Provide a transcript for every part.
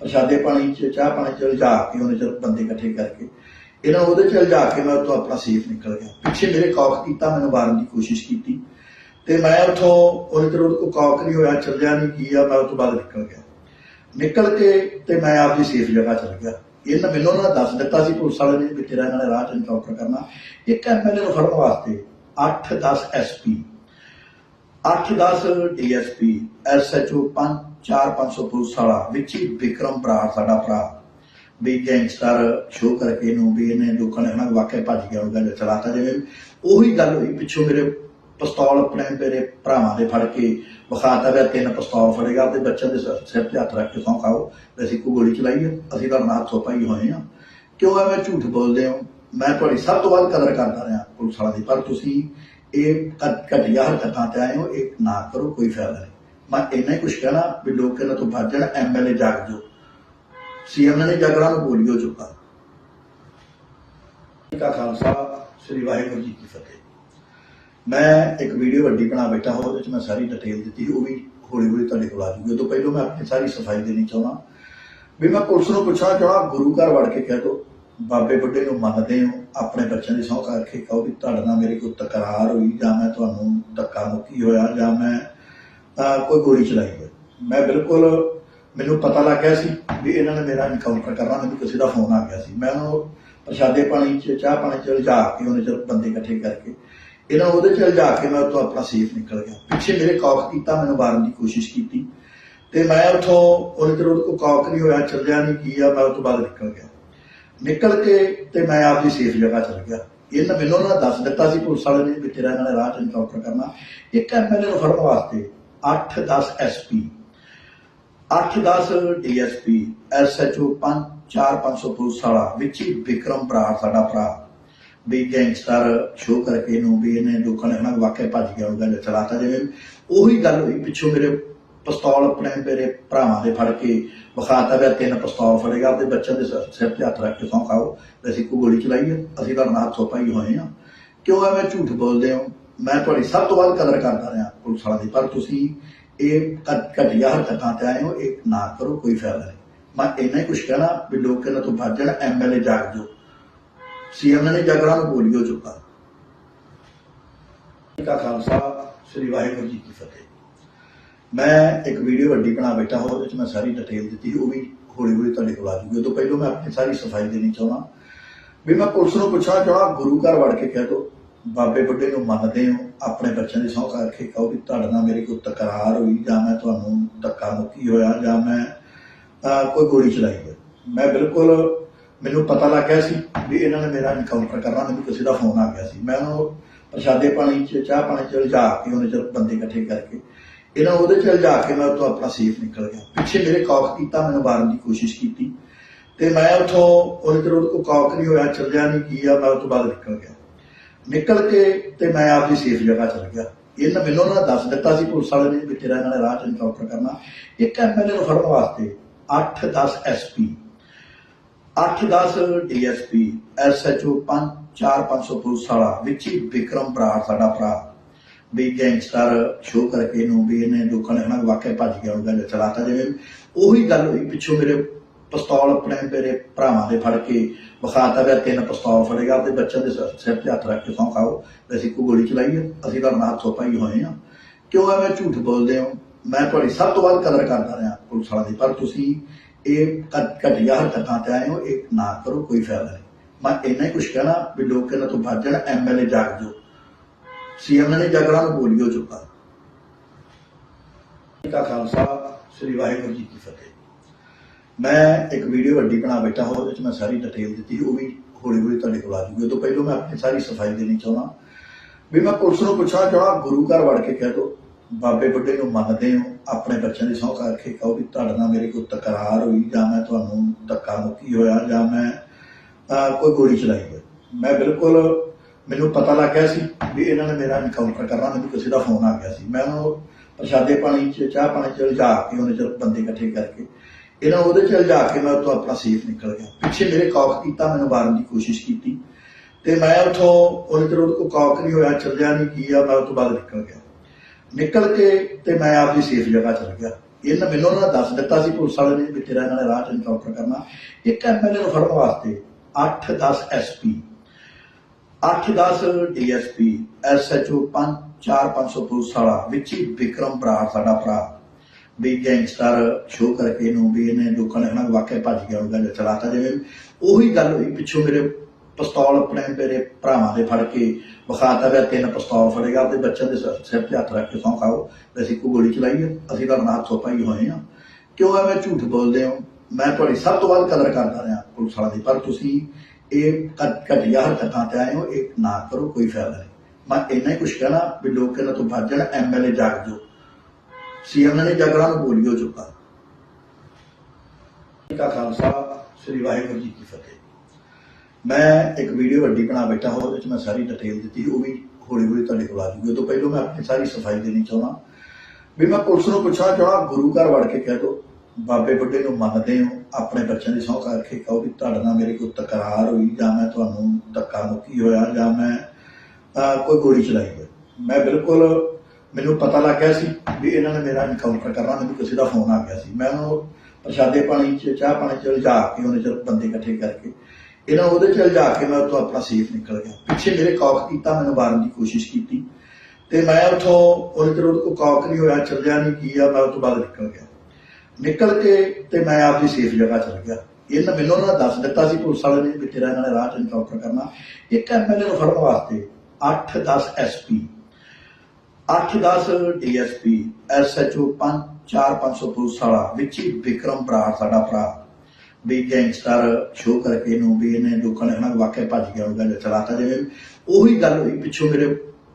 ਪ੍ਰਸ਼ਾਦੇ ਪਾਣੀ ਚ, ਚਾਹ ਪਾਣੀ ਚ ਲਿਜਾ ਕੇ ਉਹਨੇ ਚਿਰ ਬੰਦੇ ਇਕੱਠੇ ਕਰਕੇ, ਇਹਨਾਂ ਉਹਦੇ ਚ ਲਿਜਾ ਕੇ ਮੈਂ ਉੱਥੋਂ ਆਪਣਾ ਸੇਫ ਨਿਕਲ ਗਿਆ। ਪਿੱਛੇ ਮੇਰੇ ਕੌਕ ਕੀਤਾ, ਮੈਨੂੰ ਮਾਰਨ ਦੀ ਕੋਸ਼ਿਸ਼ ਕੀਤੀ। ਤੇ ਮੈਂ ਉੱਥੋਂ ਉਹਨੇ ਚਿਰ ਉਹਦੇ ਕੌਕ ਨਹੀਂ ਹੋਇਆ, ਚੱਲਿਆ ਨਹੀਂ, ਕੀ ਮੈਂ ਉਸ ਬਾਅਦ ਨਿਕਲ ਗਿਆ। ਨਿਕਲ ਕੇ ਤੇ ਮੈਂ ਆਪਦੀ ਸੇਫ ਜਗ੍ਹਾ ਚਲ ਗਿਆ। ਇਹਨਾਂ ਮੈਨੂੰ ਉਹਨਾਂ ਦੱਸ ਦਿੱਤਾ ਸੀ, ਪੁਲਿਸ ਵਾਲੇ ਨੇ ਵੀ ਤੇਰਾ ਇਹਨਾਂ ਨੇ ਰਾਹ ਚ ਇਨਕਾਊਂਟਰ ਕਰਨਾ। ਇੱਕ ਐਮਐਲਏ ਨੂੰ ਫੜਨ ਵਾਸਤੇ 8-10 ਐਸਪੀ 8-10 ਡੀਐਸਪੀ ਐਸਐਚਓ 5-4-500 ਪੁਲਿਸ ਵਾਲਾ, ਵਿੱਚ ਹੀ ਵਿਕਰਮ ਬਰਾੜ ਸਾਡਾ ਭਰਾ। ਵੀ ਗੈਂਗਸਟਰ ਸ਼ੋਅ ਕਰਕੇ ਇਹਨੂੰ ਵੀ ਇਹਨੇ ਲੋਕਾਂ ਨੇ ਹਨਾ ਵਾਕਿਆ ਭੱਜ ਗਿਆ ਉਹਦਾ ਚਲਾਤਾ ਜਿਵੇਂ ਉਹੀ ਗੱਲ ਹੋਈ ਪਿੱਛੋਂ ਮੇਰੇ ਪਿਸਤੌਲ ਆਪਣੇ ਮੇਰੇ ਭਰਾਵਾਂ ਦੇ ਫੜ ਕੇ ਵਿਖਾਤਾ ਵੀ ਆਹ ਤਿੰਨ ਪਿਸਤੌਲ ਫੜੇਗਾ ਤੇ ਬੱਚਿਆਂ ਦੇ ਸਿਰ ਤੇ ਹੱਥ ਰੱਖ ਕੇ ਸੌਂ ਖਾਓ, ਵੀ ਅਸੀਂ ਕੋਈ ਗੋਲੀ ਚਲਾਈ ਅਸੀਂ ਤਾਂ ਨਾ ਹੱਥੋਂ ਪਾਈ ਹੋਏ ਆ ਕਿਉਂ ਐਵੇਂ ਝੂਠ ਬੋਲਦੇ ਹੋ? ਮੈਂ ਤੁਹਾਡੀ ਸਭ ਤੋਂ ਵੱਧ ਕਦਰ ਕਰਦਾ ਰਿਹਾ ਪੁਲਿਸ ਵਾਲਿਆਂ ਦੀ, ਪਰ ਤੁਸੀਂ ਇਹ ਘਟੀਆ ਹਰਕਤਾਂ ਤੇ ਆਏ ਹੋ, ਇਹ ਨਾ ਕਰੋ, ਕੋਈ ਫਾਇਦਾ ਨਹੀਂ। ਮੈਂ ਇੰਨਾ ਹੀ ਕੁਛ ਕਹਿਣਾ ਵੀ ਲੋਕ ਇਹਨਾਂ ਤੋਂ ਭੱਜਣ ਐਮਐਲਏ ਜਾਗ ਜੋ ਸੀਐਮ ਨੇ ਜਗਰਾਂ ਨੂੰ ਬੋਲਿਓ ਚੁੱਕਾ। ਕਾ ਖਾਲਸਾ, ਸ੍ਰੀ ਵਾਹਿਗੁਰੂ ਜੀ ਕੀ ਫਤਿਹ। ਮੈਂ ਇੱਕ ਵੀਡੀਓ ਵੱਡੀ ਬਣਾ ਬੈਠਾ ਹਾਂ, ਉਹਦੇ ਵਿੱਚ ਮੈਂ ਸਾਰੀ ਡਿਟੇਲ ਦਿੱਤੀ ਉਹ ਵੀ ਹੌਲੀ ਹੌਲੀ ਤੁਹਾਡੇ ਕੋਲ ਆ ਜੂਗੀ ਉਹ ਤੋਂ ਪਹਿਲਾਂ ਮੈਂ ਆਪਣੀ ਸਾਰੀ ਸਫ਼ਾਈ ਦੇਣੀ ਚਾਹੁੰਦਾ ਵੀ ਮੈਂ ਪੁਲਿਸ ਨੂੰ ਪੁੱਛਣਾ ਚਾਹੁੰਦਾ ਗੁਰੂ ਘਰ ਵੜ ਕੇ ਕਹਿ ਦੋ, ਬਾਬੇ ਬੁੱਢੇ ਨੂੰ ਮੰਨਦੇ ਹੋ, ਆਪਣੇ ਬੱਚਿਆਂ ਦੀ ਸਹੁੰ ਕਰਕੇ ਕਹੋ ਵੀ ਤੁਹਾਡੇ ਨਾਲ ਮੇਰੇ ਕੋਈ ਤਕਰਾਰ ਹੋਈ, ਜਾਂ ਮੈਂ ਤੁਹਾਨੂੰ ਧੱਕਾ ਮੁੱਕੀ ਹੋਇਆ, ਜਾਂ ਮੈਂ ਕੋਈ ਗੋਲੀ ਚਲਾਈ ਹੋਈ ਮੈਂ ਬਿਲਕੁਲ ਮੈਨੂੰ ਪਤਾ ਲੱਗ ਗਿਆ ਸੀ ਵੀ ਇਹਨਾਂ ਨੇ ਮੇਰਾ ਇਨਕਾਊਂਟਰ ਕਰਨਾ, ਮੈਨੂੰ ਕਿਸੇ ਦਾ ਫੋਨ ਆ ਗਿਆ ਸੀ। ਮੈਂ ਉਹਨੂੰ ਪ੍ਰਸ਼ਾਦੇ ਪਾਣੀ ਚ, ਚਾਹ ਪਾਣੀ ਚ ਲਿਜਾ ਕੇ ਉਹਨੇ ਚਿਰ ਬੰਦੇ ਇਕੱਠੇ ਕਰਕੇ ਇਹਨਾਂ ਉਹਦੇ ਚ ਲਿਜਾ ਕੇ ਮੈਂ ਉੱਥੋਂ ਆਪਣਾ ਸੇਫ ਨਿਕਲ ਗਿਆ। ਪਿੱਛੇ ਮੇਰੇ ਕੌਕ ਕੀਤਾ, ਮੈਨੂੰ ਮਾਰਨ ਦੀ ਕੋਸ਼ਿਸ਼ ਕੀਤੀ ਤੇ ਮੈਂ ਉੱਥੋਂ ਉਹਨੇ ਚਿਰ ਉਹਦੇ ਕੋਲ ਕੌਕ ਨਹੀਂ ਹੋਇਆ, ਚੱਲਿਆ ਨਹੀਂ, ਕੀ ਆ, ਮੈਂ ਉਸ ਤੋਂ ਬਾਅਦ ਨਿਕਲ ਗਿਆ। ਨਿਕਲ ਕੇ ਤੇ ਮੈਂ ਆਪਦੀ ਸੇਫ ਜਗ੍ਹਾ ਚਲ ਗਿਆ। ਇਹਨਾਂ ਮੈਨੂੰ ਉਹਨਾਂ ਦੱਸ ਦਿੱਤਾ ਸੀ, ਪੁਲਿਸ ਵਾਲੇ ਨੇ ਵੀ ਤੇਰਾ ਇਹਨਾਂ ਨੇ ਰਾਹ ਚ ਇਨਕਾਊਂਟਰ ਕਰਨਾ। ਇੱਕ ਐਮਐਲਏ ਨੂੰ ਫੜਨ ਵਾਸਤੇ 8-10 ਐਸਪੀ 8-10 ਡੀਐਸਪੀ ਐਸਐਚਓ 5-4-500 ਪੁਲਿਸ ਵਾਲਾ, ਵਿੱਚ ਹੀ ਵਿਕਰਮ ਬਰਾੜ ਸਾਡਾ ਭਰਾ। ਵੀ ਗੈਂਗਸਟਰ ਸ਼ੋਅ ਕਰਕੇ ਇਹਨੂੰ ਵੀ ਇਹਨੇ ਲੋਕਾਂ ਨੇ ਹਨਾ ਵਾਕਿਆ ਭੱਜ ਗਿਆ, ਉਹਦਾ ਜਾਂ ਚਲਾਤਾ ਜਿਵੇਂ ਉਹੀ ਗੱਲ ਹੋਈ, ਪਿੱਛੋਂ ਮੇਰੇ ਪਿਸਤੌਲ ਆਪਣੇ ਮੇਰੇ ਭਰਾਵਾਂ ਦੇ ਫੜ ਕੇ ਵਿਖਾਤਾ ਵੀ ਆਹ ਤਿੰਨ ਪਿਸਤੌਲ ਫੜੇਗਾ ਤੇ ਬੱਚਿਆਂ ਦੇ ਸਿਰ ਤੇ ਹੱਥ ਰੱਖ ਕੇ ਸੌਂ ਖਾਓ ਵੀ ਅਸੀਂ ਕੋਈ ਗੋਲੀ ਚਲਾਈ ਅਸੀਂ ਤਾਂ ਨਾ ਹੱਥੋਂ ਪਾਈ ਹੋਏ ਆ। ਕਿਉਂ ਐਵੇਂ ਝੂਠ ਬੋਲਦੇ ਹੋ? ਮੈਂ ਤੁਹਾਡੀ ਸਭ ਤੋਂ ਵੱਧ ਕਦਰ ਕਰਦਾ ਰਿਹਾ ਪੁਲਿਸ ਵਾਲਿਆਂ ਦੀ, ਪਰ ਤੁਸੀਂ ਇਹ ਘਟੀਆ ਹਰਕਤਾਂ ਤੇ ਆਏ ਹੋ, ਇਹ ਨਾ ਕਰੋ, ਕੋਈ ਫਾਇਦਾ ਨਹੀਂ। ਮੈਂ ਇੰਨਾ ਹੀ ਕੁਛ ਕਹਿਣਾ, ਵੀ ਲੋਕ ਇਹਨਾਂ ਤੋਂ ਬਚ ਭੱਜਣ ਐਮਐਲਏ ਜਾਗ ਜੋ ਸੀਐਮ ਨੇ ਜਗਰਾਂ ਨੂੰ ਬੋਲਿਓ ਚੁੱਕਾ ਕਾ ਖਾਲਸਾ, ਸ੍ਰੀ ਵਾਹਿਗੁਰੂ ਜੀ ਕੀ ਫਤਿਹ। ਮੈਂ ਇੱਕ ਵੀਡੀਓ ਵੱਡੀ ਬਣਾ ਬੈਠਾ ਹਾਂ, ਉਹਦੇ ਵਿੱਚ ਮੈਂ ਸਾਰੀ ਡਿਟੇਲ ਦਿੱਤੀ, ਉਹ ਵੀ ਹੌਲੀ ਹੌਲੀ ਤੁਹਾਡੇ ਕੋਲ ਆ ਜੂਗੀ। ਉਹ ਤੋਂ ਪਹਿਲਾਂ ਮੈਂ ਆਪਣੀ ਸਾਰੀ ਸਫ਼ਾਈ ਦੇਣੀ ਚਾਹੁੰਦਾ। ਵੀ ਮੈਂ ਪੁਲਿਸ ਨੂੰ ਪੁੱਛਣਾ ਚਾਹਣਾ ਗੁਰੂ ਘਰ ਵੜ ਕੇ ਕਹਿ ਦੋ ਬਾਬੇ ਬੁੱਢੇ ਨੂੰ ਮੰਨਦੇ ਹੋ, ਆਪਣੇ ਬੱਚਿਆਂ ਦੀ ਸਹੁੰ ਕਰਕੇ ਕਹੋ ਵੀ ਤੁਹਾਡੇ ਨਾਲ ਮੇਰੇ ਕੋਈ ਤਕਰਾਰ ਹੋਈ ਜਾਂ ਮੈਂ ਤੁਹਾਨੂੰ ਧੱਕਾ ਮੁੱਕੀ ਹੋਇਆ ਜਾਂ ਮੈਂ ਕੋਈ ਗੋਲੀ ਚਲਾਈ ਹੈ ਮੈਂ ਬਿਲਕੁਲ ਮੈਨੂੰ ਪਤਾ ਲੱਗ ਗਿਆ ਸੀ ਵੀ ਇਹਨਾਂ ਨੇ ਮੇਰਾ ਇਨਕਾਊਂਟਰ ਕਰਨਾ, ਮੈਨੂੰ ਕਿਸੇ ਦਾ ਫੋਨ ਆ ਗਿਆ ਸੀ। ਮੈਂ ਉਹਨੂੰ ਪ੍ਰਸ਼ਾਦੇ ਪਾਣੀ ਚ, ਚਾਹ ਪਾਣੀ ਚ ਲਿਜਾ ਕੇ ਉਹਨੇ ਚਿਰ ਬੰਦੇ ਇਕੱਠੇ ਕਰਕੇ ਇਹਨਾਂ ਉਹਦੇ ਚ ਲਿਜਾ ਕੇ ਮੈਂ ਉੱਥੋਂ ਆਪਣਾ ਸੇਫ ਨਿਕਲ ਗਿਆ। ਪਿੱਛੇ ਮੇਰੇ ਕੌਕ ਕੀਤਾ, ਮੈਨੂੰ ਮਾਰਨ ਦੀ ਕੋਸ਼ਿਸ਼ ਕੀਤੀ ਤੇ ਮੈਂ ਉੱਥੋਂ ਉਹਨੇ ਚਿਰ ਉਹਦੇ ਕੋਲ ਕੌਕ ਨਹੀਂ ਹੋਇਆ, ਚੱਲਿਆ ਨਹੀਂ, ਕੀ ਆ, ਮੈਂ ਉਸ ਤੋਂ ਬਾਅਦ ਨਿਕਲ ਗਿਆ। ਨਿਕਲ ਕੇ ਤੇ ਮੈਂ ਆਪਦੀ ਸੇਫ ਜਗ੍ਹਾ ਚਲ ਗਿਆ। ਇਹਨਾਂ ਮੈਨੂੰ ਉਹਨਾਂ ਦੱਸ ਦਿੱਤਾ ਸੀ, ਪੁਲਿਸ ਵਾਲੇ ਨੇ ਵੀ ਤੇਰਾ ਇਹਨਾਂ ਨੇ ਰਾਹ ਚ ਐਨਕਾਊਂਟਰ ਕਰਨਾ। ਇੱਕ ਐਮਐਲਏ ਨੂੰ ਫੜਨ ਵਾਸਤੇ 8-10 ਐਸਪੀ 8-10 ਡੀਐਸਪੀ ਐਸਐਚਓ 5-4-500 ਪੁਲਿਸ ਵਾਲਾ, ਵਿੱਚ ਹੀ ਵਿਕਰਮ ਬਰਾੜ ਸਾਡਾ ਭਰਾ। ਵੀ ਗੈਂਗਸਟਰ ਸ਼ੋਅ ਕਰਕੇ ਇਹਨੂੰ ਵੀ ਇਹਨੇ ਲੋਕਾਂ ਨੇ ਹਨਾ ਵਾਕਿਆ ਭੱਜ ਗਿਆ, ਉਹਦਾ ਚਲਾਤਾ ਜਿਵੇਂ। ਉਹੀ ਗੱਲ ਹੋਈ ਪਿੱਛੋਂ ਮੇਰੇ ਪਿਸਤੌਲ ਆਪਣੇ ਮੇਰੇ ਭਰਾਵਾਂ ਦੇ ਫੜ ਕੇ ਵਿਖਾਤਾ ਵੀ ਆਹ ਤਿੰਨ ਪਿਸਤੌਲ ਫੜੇਗਾ ਤੇ ਬੱਚਿਆਂ ਦੇ ਸਿਰ ਤੇ ਹੱਥ ਰੱਖ ਕੇ ਸੌਂ ਖਾਓ ਅਸੀਂ ਕੋਈ ਗੋਲੀ ਚਲਾਈ ਹੈ ਅਸੀਂ ਤਾਂ ਨਾ ਹੱਥੋਂ ਪਾਈ ਹੋਏ ਆ। ਕਿਉਂ ਐਵੇਂ ਝੂਠ ਬੋਲਦੇ ਹੋ? ਮੈਂ ਤੁਹਾਡੀ ਸਭ ਤੋਂ ਵੱਧ ਕਦਰ ਕਰਦਾ ਰਿਹਾ ਪੁਲਿਸ ਵਾਲਿਆਂ ਦੀ, ਪਰ ਤੁਸੀਂ ਇਹ ਘ- ਘਟੀਆ ਹਰਕਤਾਂ ਤੇ ਆਏ ਹੋ, ਇਹ ਨਾ ਕਰੋ, ਕੋਈ ਫਾਇਦਾ ਨਹੀਂ। ਮੈਂ ਇੰਨਾ ਹੀ ਕੁਛ ਕਹਿਣਾ ਵੀ ਲੋਕ ਇਹਨਾਂ ਤੋਂ ਬਚ ਭੱਜਣ ਐਮਐਲਏ ਜਾਗ ਜੋ ਸੀਐਮ ਨੇ ਜਗਰਾਂ ਨੂੰ ਬੋਲਿਓ ਚੁੱਕਾ ਕਾ ਖਾਲਸਾ ਸ੍ਰੀ ਵਾਹਿਗੁਰੂ ਜੀ ਕੀ ਫਤਿਹ। ਮੈਂ ਇੱਕ ਵੀਡੀਓ ਵੱਡੀ ਬਣਾ ਬੈਠਾ ਉਹਦੇ ਵਿੱਚ ਮੈਂ ਸਾਰੀ ਡਿਟੇਲ ਦਿੱਤੀ ਉਹ ਵੀ ਹੌਲੀ ਹੌਲੀ ਤੁਹਾਡੇ ਕੋਲ ਆ ਜੂਗੀ ਉਹ ਪਹਿਲਾਂ ਮੈਂ ਆਪਣੀ ਸਾਰੀ ਸਫ਼ਾਈ ਦੇਣੀ ਚਾਹੁੰਦਾ ਵੀ ਮੈਂ ਪੁਲਿਸ ਨੂੰ ਪੁੱਛਣਾ ਚਾਹਣਾ ਗੁਰੂ ਘਰ ਵੜ ਕੇ ਕਹਿ ਦੋ, ਬਾਬੇ ਬੁੱਢੇ ਨੂੰ ਮੰਨਦੇ ਹੋ, ਆਪਣੇ ਬੱਚਿਆਂ ਦੀ ਸਹੁੰ ਕਰਕੇ ਕਹੋ ਵੀ ਤੁਹਾਡੇ ਨਾਲ ਮੇਰੀ ਕੋਈ ਤਕਰਾਰ ਹੋਈ, ਜਾਂ ਮੈਂ ਤੁਹਾਨੂੰ ਧੱਕਾ ਮੁੱਕੀ ਹੋਇਆ, ਜਾਂ ਮੈਂ ਕੋਈ ਗੋਲੀ ਚਲਾਈ ਹੋਈ। ਮੈਂ ਬਿਲਕੁਲ, ਮੈਨੂੰ ਪਤਾ ਲੱਗ ਗਿਆ ਸੀ ਵੀ ਇਹਨਾਂ ਨੇ ਮੇਰਾ ਇਨਕਾਊਂਟਰ ਕਰਨਾ, ਮੈਨੂੰ ਕਿਸੇ ਦਾ ਫੋਨ ਆ ਗਿਆ ਸੀ। ਮੈਂ ਉਹਨੂੰ ਪ੍ਰਸ਼ਾਦੇ ਪਾਣੀ ਚ, ਚਾਹ ਪਾਣੀ ਚ ਲਿਜਾ ਕੇ ਉਹਨੇ ਚਲ ਬੰਦੇ ਇਕੱਠੇ ਕਰਕੇ ਇਹਨਾਂ ਉਹਦੇ ਚ ਲਿਜਾ ਕੇ ਮੈਂ ਉੱਥੋਂ ਆਪਣਾ ਸੇਫ ਨਿਕਲ ਗਿਆ। ਪਿੱਛੇ ਮੇਰੇ ਕੌਕ ਕੀਤਾ, ਮੈਨੂੰ ਮਾਰਨ ਦੀ ਕੋਸ਼ਿਸ਼ ਕੀਤੀ। ਤੇ ਮੈਂ ਉੱਥੋਂ ਉਹਨੇ ਚਿਰ ਉਹਦੇ ਕੌਕ ਨਹੀਂ ਹੋਇਆ, ਚੱਲਿਆ ਨਹੀਂ, ਕੀ ਮੈਂ ਉਹ ਬਾਅਦ ਨਿਕਲ ਗਿਆ। ਨਿਕਲ ਕੇ ਤੇ ਮੈਂ ਆਪਦੀ ਸੇਫ ਜਗ੍ਹਾ ਚਲ ਗਿਆ। ਇਹਨਾਂ ਮੈਨੂੰ ਉਹਨਾਂ ਦੱਸ ਦਿੱਤਾ ਸੀ ਪੁਲਿਸ ਵਾਲੇ ਨੇ ਵੀ ਤੇਰਾ ਇਹਨਾਂ ਨੇ ਰਾਹ ਚ ਇਨਕਾਊਂਟਰ ਕਰਨਾ। ਇੱਕ ਐਮਐਲਏ ਨੂੰ ਫੜਨ ਵਾਸਤੇ 8-10 ਐਸਪੀ 8-10 ਡੀਐਸਪੀ ਐਸਐਚਓ 5-4-500 ਪੁਲਿਸ ਵਾਲਾ, ਵਿੱਚ ਹੀ ਵਿਕਰਮ ਬਰਾੜ ਸਾਡਾ ਭਰਾ। ਵੀ ਗੈਂਗਸਟਰ ਸ਼ੋਅ ਕਰਕੇ ਇਹਨੂੰ ਵੀ ਇਹਨੇ ਲੋਕਾਂ ਨੇ ਹਨਾ ਵਾਕਿਆ ਭੱਜ ਗਿਆ ਉਹਦਾ ਚਲਾਤਾ ਜਿਵੇਂ। ਉਹੀ ਗੱਲ ਹੋਈ ਪਿੱਛੋਂ ਮੇਰੇ ਪਿਸਤੌਲ ਆਪਣੇ ਮੇਰੇ ਭਰਾਵਾਂ ਦੇ ਫੜ ਕੇ ਵਿਖਾਤਾ ਗਿਆ, ਤਿੰਨ ਪਿਸਤੌਲ ਫੜੇਗਾ ਤੇ ਬੱਚਿਆਂ ਦੇ ਸਿਰ- ਤੇ ਹੱਥ ਰੱਖ ਕੇ ਸੌਂ ਖਾਓ ਅਸੀਂ ਕੋਈ ਗੋਲੀ ਚਲਾਈ ਅਸੀਂ ਤਾਂ ਨਾਲ ਹੱਥੋਂ ਪਾਈ ਹੋਏ ਆ। ਕਿਉਂ ਐਵੇਂ ਝੂਠ ਬੋਲਦੇ ਹੋ। ਮੈਂ ਤੁਹਾਡੀ ਸਭ ਤੋਂ ਵੱਧ ਕਦਰ ਕਰਦਾ ਰਿਹਾ ਪੁਲਿਸ ਵਾਲਾ ਦੀ, ਪਰ ਤੁਸੀਂ ਇਹ ਘਟ- ਘਟੀਆ ਹਰਕਤਾਂ ਤੇ ਆਏ ਹੋ, ਇਹ ਨਾ ਕਰੋ, ਕੋਈ ਫਾਇਦਾ ਨਹੀਂ। ਮੈਂ ਇੰਨਾ ਹੀ ਕੁਛ ਕਹਿਣਾ ਵੀ ਲੋਕ ਇਹਨਾਂ ਤੋਂ ਭੱਜਣ ਐਮਐਲਏ ਜਾਗ ਜੋ ਸੀਐਮ ਨੇ ਜਗਰਾਂ ਨੂੰ ਬੋਲਿਓ ਚੁੱਕਾ। ਕਾ ਖਾਲਸਾ, ਸ੍ਰੀ ਵਾਹਿਗੁਰੂ ਜੀ ਕੀ ਫਤਿਹ। ਮੈਂ ਇੱਕ ਵੀਡੀਓ ਵੱਡੀ ਬਣਾ ਬੈਠਾ ਹਾਂ, ਉਹਦੇ ਵਿੱਚ ਮੈਂ ਸਾਰੀ ਡਿਟੇਲ ਦਿੱਤੀ, ਉਹ ਵੀ ਹੌਲੀ ਹੌਲੀ ਤੁਹਾਡੇ ਕੋਲ ਆ ਜੂਗੀ। ਉਹ ਤੋਂ ਪਹਿਲਾਂ ਮੈਂ ਆਪਣੀ ਸਾਰੀ ਸਫ਼ਾਈ ਦੇਣੀ ਚਾਹੁੰਦਾ ਵੀ ਮੈਂ ਪੁਲਿਸ ਨੂੰ ਪੁੱਛਣਾ ਚਾਹਣਾ ਗੁਰੂ ਘਰ ਵੜ ਕੇ ਕਹਿ ਦੋ, ਬਾਬੇ ਬੁੱਢੇ ਨੂੰ ਮੰਨਦੇ ਹੋ, ਆਪਣੇ ਬੱਚਿਆਂ ਦੀ ਸਹੁੰ ਕਰਕੇ ਕਹੋ ਵੀ ਤੁਹਾਡੇ ਨਾਲ ਮੇਰੇ ਕੋਈ ਤਕਰਾਰ ਹੋਈ, ਜਾਂ ਮੈਂ ਤੁਹਾਨੂੰ ਧੱਕਾ ਮੁੱਕੀ ਹੋਇਆ, ਜਾਂ ਮੈਂ ਕੋਈ ਗੋਲੀ ਚਲਾਈ ਹੋਈ। ਮੈਂ ਬਿਲਕੁਲ ਮੈਨੂੰ ਪਤਾ ਲੱਗ ਗਿਆ ਸੀ ਵੀ ਇਹਨਾਂ ਨੇ ਮੇਰਾ ਇਨਕਾਊਂਟਰ ਕਰਨਾ, ਮੈਨੂੰ ਕਿਸੇ ਦਾ ਫੋਨ ਆ ਗਿਆ ਸੀ। ਮੈਂ ਉਹਨੂੰ ਪ੍ਰਸ਼ਾਦੇ ਪਾਣੀ ਚ, ਚਾਹ ਪਾਣੀ ਚ ਲਿਜਾ ਕੇ ਉਹਨੇ ਚਲ ਬੰਦੇ ਇਕੱਠੇ ਕਰਕੇ ਇਹਨਾਂ ਨੂੰ ਉਹਦੇ ਚ ਲਿਜਾ ਕੇ ਮੈਂ ਉੱਥੋਂ ਆਪਣਾ ਸੇਫ ਨਿਕਲ ਗਿਆ। ਪਿੱਛੇ ਮੇਰੇ ਕੌਕ ਕੀਤਾ, ਮੈਨੂੰ ਮਾਰਨ ਦੀ ਕੋਸ਼ਿਸ਼ ਕੀਤੀ ਤੇ ਮੈਂ ਉੱਥੋਂ ਉਹਦੇ ਚਿਰ ਉਹਦੇ ਕੋਲ ਕੌਕ ਨਹੀਂ ਹੋਇਆ ਚੱਲਿਆ ਨਹੀਂ, ਕੀ ਆ, ਮੈਂ ਉਹ ਤੋਂ ਬਾਅਦ ਨਿਕਲ ਗਿਆ। ਨਿਕਲ ਕੇ ਤੇ ਮੈਂ ਆਪਦੀ ਸੇਫ ਜਗ੍ਹਾ ਚਲ ਗਿਆ। ਇਹਨਾਂ ਮੈਨੂੰ ਉਹਨਾਂ ਨੇ ਦੱਸ ਦਿੱਤਾ ਸੀ, ਪੁਲਿਸ ਵਾਲੇ ਨੇ ਵੀ ਤੇਰਾ ਇਹਨਾਂ ਨੇ ਰਾਹ ਚ ਇਨਕਾਊਂਟਰ ਕਰਨਾ। ਇੱਕ ਐਮਐਲਏ ਨੂੰ ਫੜਨ ਵਾਸਤੇ 8-10 ਐਸਪੀ 8-10 ਡੀਐਸਪੀ ਐਸਐਚਓ 5-4-500 ਪੁਲਿਸ ਵਾਲਾ, ਵਿੱਚ ਹੀ ਵਿਕਰਮ ਬਰਾੜ ਸਾਡਾ ਭਰਾ। ਵੀ ਗੈਂਗਸਟਰ ਸ਼ੋਅ ਕਰਕੇ ਇਹਨੂੰ ਵੀ ਇਹਨੇ ਲੋਕਾਂ ਨੇ ਹਨਾ ਵਾਕਿਆ ਭੱਜ ਗਿਆ ਉਹਦਾ ਜਾਂ ਚਲਾਤਾ ਜਿਵੇਂ। ਉਹੀ ਗੱਲ ਹੋਈ, ਪਿੱਛੋਂ ਮੇਰੇ